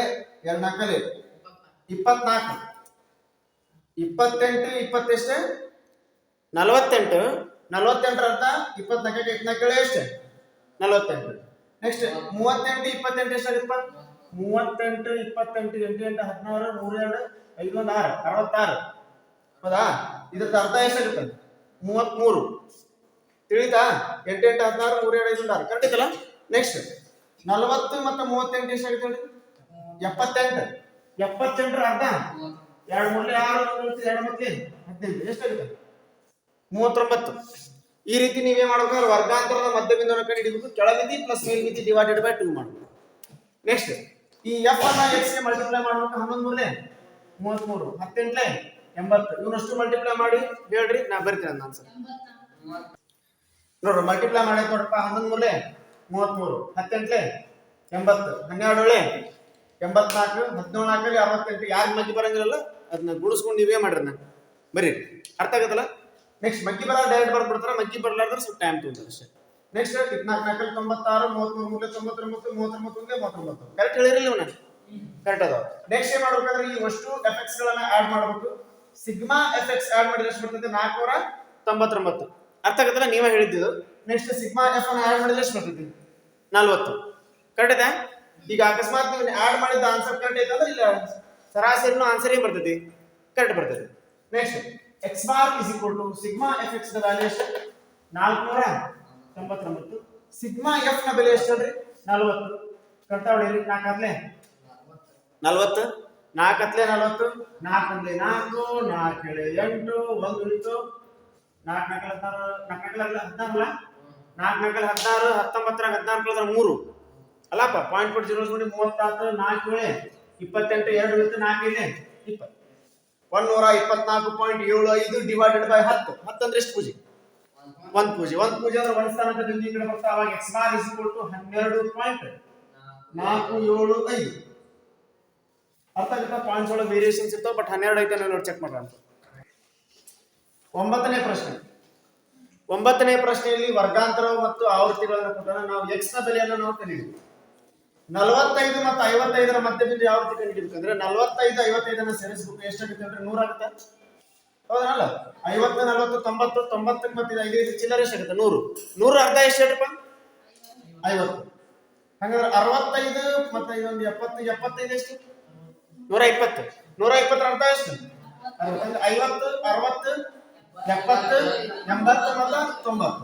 ಎರಡು ನಾಲ್ಕಲೆ ಇಪ್ಪತ್ನಾಲ್ಕು ಇಪ್ಪತ್ತೆಂಟು, ಇಪ್ಪತ್ತೆಷ್ಟು? ನಲವತ್ತೆಂಟು. ನಲವತ್ತೆಂಟರ ಅರ್ಧ. ಇಪ್ಪತ್ನಾಲ್ಕಕ್ಕೆ ಹೇಳಿ ಎಷ್ಟು? ನಲವತ್ತೆಂಟು. ನೆಕ್ಸ್ಟ್ ಮೂವತ್ತೆಂಟು, ಇಪ್ಪತ್ತೆಂಟು ಎಷ್ಟಾಗುತ್ತಪ್ಪ? ಮೂವತ್ತೆಂಟು, ಇಪ್ಪತ್ತೆಂಟು, ಎಂಟು ಎಂಟು, ಹದಿನಾರು, ನೂರೆರಡು, ಐದೊಂದು, ಆರು, ಅರವತ್ತಾರು. ಹೌದಾ? ಇದ್ರದ್ದು ಅರ್ಧ ಎಷ್ಟಾಗುತ್ತೆ? ಮೂವತ್ಮೂರು ತಿಳಿತಾ? ಎಂಟು ಎಂಟು, ಹದಿನಾರು ಮೂರು ಎರಡು ಐದೊಂದು, ಆರು. ಕರೆಕ್ಟ್ ಇದಲ್ಲ ನೆಕ್ಸ್ಟ್ ನಲವತ್ತು ಮತ್ತು ಮೂವತ್ತೆಂಟು ಎಷ್ಟಾಗುತ್ತೆ ನೋಡಿ ಎಪ್ಪತ್ತೆಂಟು. ಎಪ್ಪತ್ತೆಂಟರ ಅರ್ಧ? ಎರಡು ಮೂರನೇ ಆರು ಎರಡು ಮತ್ತೆ ಹದಿನೈದು. ಎಷ್ಟಾಗುತ್ತೆ? ಮೂವತ್ತೊಂಬತ್ತು. ಈ ರೀತಿ ನೀವೇ ಮಾಡ್ಬೇಕಾದ್ರೆ ವರ್ಗಾಂತರದ ಮಧ್ಯಬಿಂದುವನ್ನು ಕಂಡುಹಿಡಿಬೇಕು ಕೆಳಮಿತಿ ಪ್ಲಸ್ ಮೇಲ್ಮಿತಿ ಡಿವೈಡೆಡ್ ಬೈ ಟೂ ಮಾಡಬೇಕು. ನೆಕ್ಸ್ಟ್ ಈ ಎಫ್ ಅನ್ನ ಎಕ್ಸ್ಗೆ ಮಲ್ಟಿಪ್ಲೈ ಮಾಡ್ಬೇಕು ಹನ್ನೊಂದು ಮೂರಲೆ ಮೂವತ್ಮೂರು ಹತ್ತೆಂಟ್ಲೆ ಎಂಬತ್ತು. ಇವನಷ್ಟು ಮಲ್ಟಿಪ್ಲೈ ಮಾಡಿ. ಹೇಳ್ರಿ ನಾ ಬರ್ತೀನಿ ನನ್ನ ಆನ್ಸರ್ ನೋಡ್ರಿ ಮಲ್ಟಿಪ್ಲೈ ಮಾಡಿ ನೋಡಪ್ಪ ಹನ್ನೊಂದು ಮೂರಲೆ ಮೂವತ್ಮೂರು ಹತ್ತೆಂಟ್ಲೆ ಎಂಬತ್ತು. ಹನ್ನೆರಡು ಒಳ್ಳೆ ಎಂಬತ್ನಾಲ್ಕು. ಹದಿನೇಳು ನಾಲ್ಕಲ್ಲಿ ಅರವತ್ತೆಂಟು. ಯಾರು ಮಲ್ಟಿ ಬರಂಗಿರಲ್ಲ ಅದನ್ನ ಗುಣಿಸ್ಕೊಂಡು ನೀವೇ ಮಾಡ್ರಿ ನಾನು ಬರೀ ಅರ್ಥ ಆಗತ್ತಲ್ಲ? ನೆಕ್ಸ್ಟ್ ಮಕ್ಕಿ ಬರ ಡೈರೆಕ್ಟ್ ಬರ್ಬಿಡ್ತಾರೆ ಮಕ್ಕಿ ಬರ್ಲಾರ್ದ್ರೆ ಸ್ವಲ್ಪ ಟೈಮ್ ತೊಗೊಂತಾರೆ ಅಷ್ಟೇ. ನೆಕ್ಸ್ಟ್ ಇಪ್ಪತ್ನಾಲ್ಕು, ನಾಲ್ಕಲ್ಲಿ ತೊಂಬತ್ತಾರು, ಮೂವತ್ಮೂರು ಮೂರಲೆ ತೊಂಬತ್ತೊಂಬತ್ತು ಮೂವತ್ತೊಂಬತ್ತು ಒಂದೇ ಮೂವತ್ತೊಂಬತ್ತು ಕರೆಕ್ಟ್ ಹೇಳಿರಲಿಲ್ಲ ಇವನ ಕರೆಕ್ಟ್ ಅದಾವ ನೆಕ್ಸ್ಟ್ ಏನ್ ಮಾಡ್ಬೇಕಂದ್ರೆ ಈ ಅಷ್ಟು ಎಫೆಕ್ಟ್ಸ್ ಗಳನ್ನ ಆಡ್ ಮಾಡ್ಬೇಕು ಸಿಗ್ಮಾ ಎಫೆಕ್ಟ್ಸ್ ಆಡ್ ಮಾಡಿದ್ರೆ ಎಷ್ಟು ಬರ್ತದೆ ನಾಲ್ಕೂರ ತೊಂಬತ್ತೊಂಬತ್ತು ಅರ್ಥ ಆಗತ್ತಲ್ಲ? ನೀವೇ ಹೇಳಿದ್ದು. ನೆಕ್ಸ್ಟ್ ಸಿಗ್ಮಾ ಎಫ್ ಅನ್ನ ಆಡ್ ಮಾಡಿದ್ರೆ ಎಷ್ಟು ಬರ್ತೈತಿ? ನಲ್ವತ್ತು. ಕರೆಕ್ಟ್ ಇದೆ ಈಗ ಅಕಸ್ಮಾತ್ ನೀವು ಆಡ್ ಮಾಡಿದ ಆನ್ಸರ್ ಕರೆಕ್ಟ್ ಐತೆ ಇಲ್ಲ. ಸರಾಸರಿನೂ ಆನ್ಸರ್ ಏನ್ ಬರ್ತೈತಿ? ಕರೆಕ್ಟ್ ಬರ್ತೈತಿ. Next x bar is equal to sigma f x value ಎಷ್ಟು? ನಾಲ್ಕುನೂರ ತೊಂಬತ್ತೊಂಬತ್ತು. ಸಿಗ್ಮಾ ಎಫ್ನ ಬೆಲೆ ಎಷ್ಟು ಅಲ್ರಿ ನಲ್ವತ್ತು. ಕರೆಕ್ಟ್ ಹೊಡೀರಿ ನಾಲ್ಕಾದ್ಲೆ ನಲ್ವತ್ತು. ನಾಲ್ಕತ್ಲೆ ನಲ್ವತ್ತು. ನಾಲ್ಕಂದ್ಲೆ ನಾಲ್ಕು. ನಾಲ್ಕೇಳೆ ಎಂಟು. ಒಂದು ಉಳಿತು ನಾಲ್ಕು ನಾಲ್ಕಲ್ ಹದಿನಾರು. ನಾಲ್ಕು ನಾಲ್ಕಲ್ ಹದಿನಾರಲ್ಲ? ನಾಲ್ಕು ನಾಲ್ಕಲ್ ಹದಿನಾರು ಹತ್ತೊಂಬತ್ತರಾಗ ಹದಿನಾರು ಕಳೆದ್ರೆ ಮೂರು. ಅಲ್ಲಪ್ಪ ಪಾಯಿಂಟ್ ಫೋರ್ ಜೀರೋ ಮೂವತ್ತಾರು ನಾಲ್ಕು ಏಳೆ ಇಪ್ಪತ್ತೆಂಟು ಎರಡು ಉಳಿತು ನಾಲ್ಕು ಇದೆ ಇಪ್ಪತ್ತು. ಒಂದೂರ ಇಪ್ಪತ್ನಾಲ್ಕು ಪಾಯಿಂಟ್ ಏಳು ಐದು ಡಿವೈಡೆಡ್ ಬೈ ಹತ್ತು. ಹತ್ತು ಅಂದ್ರೆ ಎಷ್ಟು ಪೂಜೆ? ಒಂದ್ ಪೂಜೆ. ಒಂದ್ ಪೂಜೆ ಅಂದ್ರೆ ಒಂದ್ ಸ್ಥಾನದ ಬಿಂದು ಈ ಕಡೆ ಬರ್ತಾ ಅವಾಗ ಎಕ್ಸ್ ಬಾರ್ ಇಸ್ ಟು ಹನ್ನೆರಡು ಪಾಯಿಂಟ್ ನಾಲ್ಕು ಏಳು ಐದು. ಅರ್ಥ ಆಗುತ್ತಾ? ಪಾಯಿಂಟ್ಸ್ ಒಳಗೆ ವೇರಿಯೇಷನ್ಸ್ ಇರ್ತಾವ ಬಟ್ ಹನ್ನೆರಡು ಐತೆ ನೋಡಿ ಚೆಕ್ ಮಾಡೋಣ ಒಂಬತ್ತನೇ ಪ್ರಶ್ನೆ. ಒಂಬತ್ತನೇ ಪ್ರಶ್ನೆಯಲ್ಲಿ ವರ್ಗಾಂತರ ಮತ್ತು ಆವೃತ್ತಿಗಳನ್ನು ಕೊಟ್ಟಾಗ ನಾವು ಎಕ್ಸ್ನ ಬೆಲೆಯನ್ನು ನಾವು ಕಲಿತೀವಿ ನಲವತ್ತೈದು ಮತ್ತು ಐವತ್ತೈದರ ಮಧ್ಯಬಿಂದು ಯಾವ ರೀತಿ ಕಂಡುಹಿಡಿಬೇಕಂದ್ರೆ ನಲವತ್ತೈದು, ಐವತ್ತೈದನ್ನ ಸೇರಿಸ್ಬೇಕು ಎಷ್ಟಾಗುತ್ತೆ ಅಂದ್ರೆ ನೂರಾಗುತ್ತೆ. ಹೌದಲ್ಲ ಐವತ್ತು, ನಲವತ್ತು, ತೊಂಬತ್ತು ತೊಂಬತ್ತಕ್ಕೆ ಮತ್ತು ಇದು ಐದು ಐದು ಚಿಲ್ಲರೆ ಎಷ್ಟಾಗುತ್ತೆ ನೂರು. ನೂರು ಅರ್ಧ ಎಷ್ಟು ಹೇಳ್ರಪ್ಪ ಐವತ್ತು. ಹಂಗಾದ್ರೆ ಅರವತ್ತೈದು ಮತ್ತೆ ಇದೊಂದು ಎಪ್ಪತ್ತು, ಎಪ್ಪತ್ತೈದು ಎಷ್ಟು? ನೂರ ಇಪ್ಪತ್ತು ನೂರ ಇಪ್ಪತ್ತರ ಅರ್ಧ ಎಷ್ಟು? ಐವತ್ತು, ಅರವತ್ತು, ಎಪ್ಪತ್ತು, ಎಂಬತ್ತು ಮತ್ತು ತೊಂಬತ್ತು.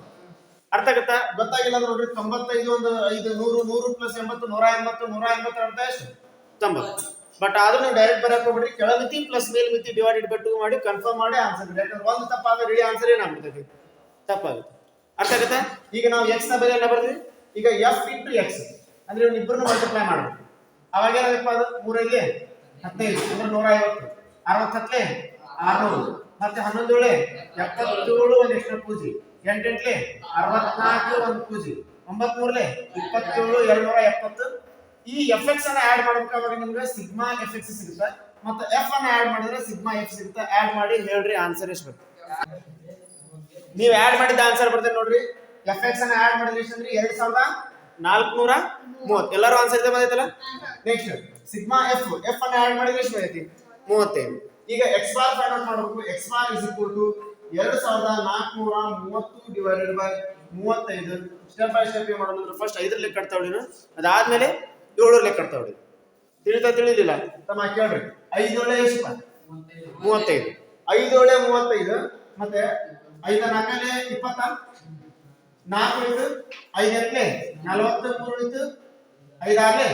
ಅರ್ಥ ಆಗುತ್ತಾ? ಗೊತ್ತಾಗಿಲ್ಲ ಅಂದ್ರೆ ನೋಡ್ರಿ, ತೊಂಬತ್ತೈದು ಒಂದು ಐದು ನೂರು ನೂರು ಪ್ಲಸ್ ಎಂಬತ್ತು, ನೂರ ಎಂಬತ್ತು ನೂರ ಎಂಬತ್ತು ಅರ್ಧ ಎಷ್ಟು? ತೊಂಬತ್ತು. ಬಟ್ ಆದ್ರೂ ನೀವು ಡೈರೆಕ್ಟ್ ಬರಕ್ ಹೋಗ್ಬಿಡ್ರಿ ಕೆಳಮಿತಿ ಪ್ಲಸ್ ಮೇಲ್ಮಿತಿ ಡಿವೈಡೆಡ್ ಬೈ ಟು ಮಾಡಿ ಕನ್ಫರ್ಮ್ ಮಾಡಿ ಆನ್ಸರ್ ಯಾಕಂದ್ರೆ ಒಂದು ತಪ್ಪಾದ್ರೆ ಇಡೀ ಆನ್ಸರ್ ಏನಾಗ್ಬಿಡ್ತೈತಿ? ತಪ್ಪಾಗುತ್ತೆ. ಅರ್ಥ ಆಗುತ್ತಾ? ಈಗ ನಾವು ಎಕ್ಸ್ನ ಬೆಲೆ ಬರ್ದ್ವಿ ಈಗ ಎಫ್ ಇಂಟು ಎಕ್ಸ್ ಅಂದ್ರೆ ಇವ್ನ ಇಬ್ಬರನ್ನು ಮಲ್ಟಿಪ್ಲೈ ಮಾಡ್ಬೇಕು. ಅವಾಗ ಏನಾಗಪ್ಪ ಅದು? ಮೂರಲ್ಲಿ ಹದಿನೈದು. ಅಂದ್ರೆ ನೂರ ಐವತ್ತು. ಅರವತ್ತತ್ಲೆ? ಆರ್ನೂರು ಮತ್ತೆ ಹನ್ನೊಂದು ಏಳೆ? ಎಪ್ಪತ್ತೇಳು ಒಂದು ಎಕ್ಸ್ಟ್ರಾ ಪೂಜಿ. ಎಂಟೆಂಟ್ಲೆ ಅರವತ್ನಾಲ್ಕು ಒಂದು ಪೂಜಿ ಒಂಬತ್ ಮೂರ್ಲೆ ಇಪ್ಪತ್ತೇಳು ಎರಡ್ನೂರ ಎಪ್ಪತ್ತು. ಈ ಎಫ್ ಎಕ್ಸ್ ಅನ್ನ ಆಡ್ ಮಾಡ್ಬೇಕಾದ್ರೆ ನಿಮ್ಗೆ ಸಿಗ್ಮಾ ಎಫ್ ಎಕ್ಸ್ ಸಿಗುತ್ತೆ. ಮತ್ತೆ ಎಫ್ ಅನ್ನ ಆಡ್ ಮಾಡಿದ್ರೆ ಸಿಗ್ಮಾ ಎಫ್ ಸಿಗುತ್ತೆ. ಆಡ್ ಮಾಡಿ ಹೇಳ್ರಿ ಆನ್ಸರ್ ಎಷ್ಟು ಬರ್ತದೆ ನೀವು ಆಡ್ ಮಾಡಿದ ಆನ್ಸರ್ ಬರ್ತದೆ ನೋಡ್ರಿ. ಎಫ್ ಎಕ್ಸ್ ಅನ್ನ ಆಡ್ ಮಾಡಿದ್ರೆ ಎಷ್ಟು ಅಂದ್ರೆ ಎರಡ್ ಸಾವಿರದ ನಾಲ್ಕುನೂರ ಮೂವತ್ತು. ಎಲ್ಲರೂ ಆನ್ಸರ್ ಇದೆ ಬಂದೈತಲ್ಲ? ನೆಕ್ಸ್ಟ್ ಸಿಗ್ಮಾ ಎಫ್ ಎಫ್ ಅನ್ನ ಆಡ್ ಮಾಡಿದ್ರೆ ಎಷ್ಟು ಬರ್ತೈತಿ? ಮೂವತ್ತೈದು ಈಗ ಎಕ್ಸ್ ಬಾರ್ ಫೈಂಡ್ ಔಟ್ ಮಾಡಬೇಕು. X bar is equal to ಎರಡು ಸಾವಿರದ ನಾಲ್ಕುನೂರ ಮೂವತ್ತು ಡಿವೈಡೆಡ್ ಬೈ ಮೂವತ್ತೈದು. ಸ್ಟೆಪ್ ಬೈ ಸ್ಟೆಪ್ ಏನು ಫಸ್ಟ್ ಐದರ ಲೆಕ್ಕ ಕಟ್ತಾ ಹೊಡಿನು ಅದಾದ್ಮೇಲೆ ಏಳರ ಲೆಕ್ಕ ಕಟ್ತಾ ಹೊಡಿ. ತಿಳಿತಾ ತಿಳಿಲಿಲ್ಲ? ತಮ್ಮ ಕೇಳ್ರಿ. ಐದೊಳೆ ಎಷ್ಟು? ಮೂವತ್ತೈದು. ಐದೊಳೆ ಮೂವತ್ತೈದು. ಮತ್ತೆ ಐದ ನಾಲ್ಕನೇ ಇಪ್ಪತ್ತ? ನಾಲ್ಕು ಐದು ಐದಕ್ಕೆ ನಲವತ್ತು, ಮೂರು ಇದು ಐದಾರ್ಲೆ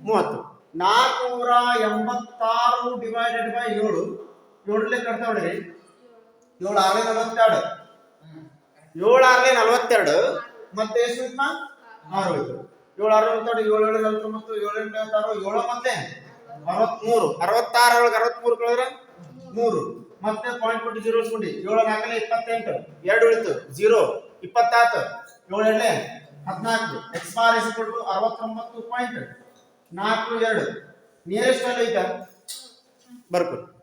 ಮೂವತ್ತು. ನಾಲ್ಕುನೂರ ಎಂಬತ್ತಾರು ಡಿವೈಡೆಡ್ ಬೈ ಏಳು. ಏಳರಲ್ಲೇ ಕಟ್ತಾ ಹೊಡಿರಿ. ಏಳು ಆರಲೆ ನಲವತ್ತೆರಡು. ಏಳು ಆರಲೆ ನಲವತ್ತೆರಡು. ಮತ್ತೆ ಎಷ್ಟು ಹೋಯ್ತು? ಆರು ಏಳು ಆರು ನಲವತ್ತೆರಡು, ಏಳು ಏಳು ನಲವತ್ತೊಂಬತ್ತು ಏಳು ಎಂಟು ಐವತ್ತಾರು ಏಳು ಮತ್ತೆ? ಅರವತ್ಮೂರು ಅರವತ್ತಾರು ಒಳಗೆ ಅರವತ್ಮೂರು ಕಳೆದ್ರೆ? ಮೂರು. ಮತ್ತೆ ಪಾಯಿಂಟ್ ಕೊಟ್ಟು ಜೀರೋ ಉಳಿಸ್ಕೊಂಡಿ ಏಳು ನಾಲ್ಕನೇ, ಇಪ್ಪತ್ತೆಂಟು. ಎರಡು ಉಳಿತು. ಜೀರೋ ಇಪ್ಪತ್ತಾತು. ಏಳು ಎರಡಲೆ ಹದಿನಾಲ್ಕು. ಎಕ್ಸ್ ಬಾರ್ ಇಸ್ ಕೊಟ್ಟು ಅರವತ್ತೊಂಬತ್ತು ಪಾಯಿಂಟ್ ನಾಲ್ಕು, ಎರಡು. ನಿಯರೆಸ್ಟ್ ಅಲ್ಲಿ ಐತೆ? ಬರ್ಕೊಡಿ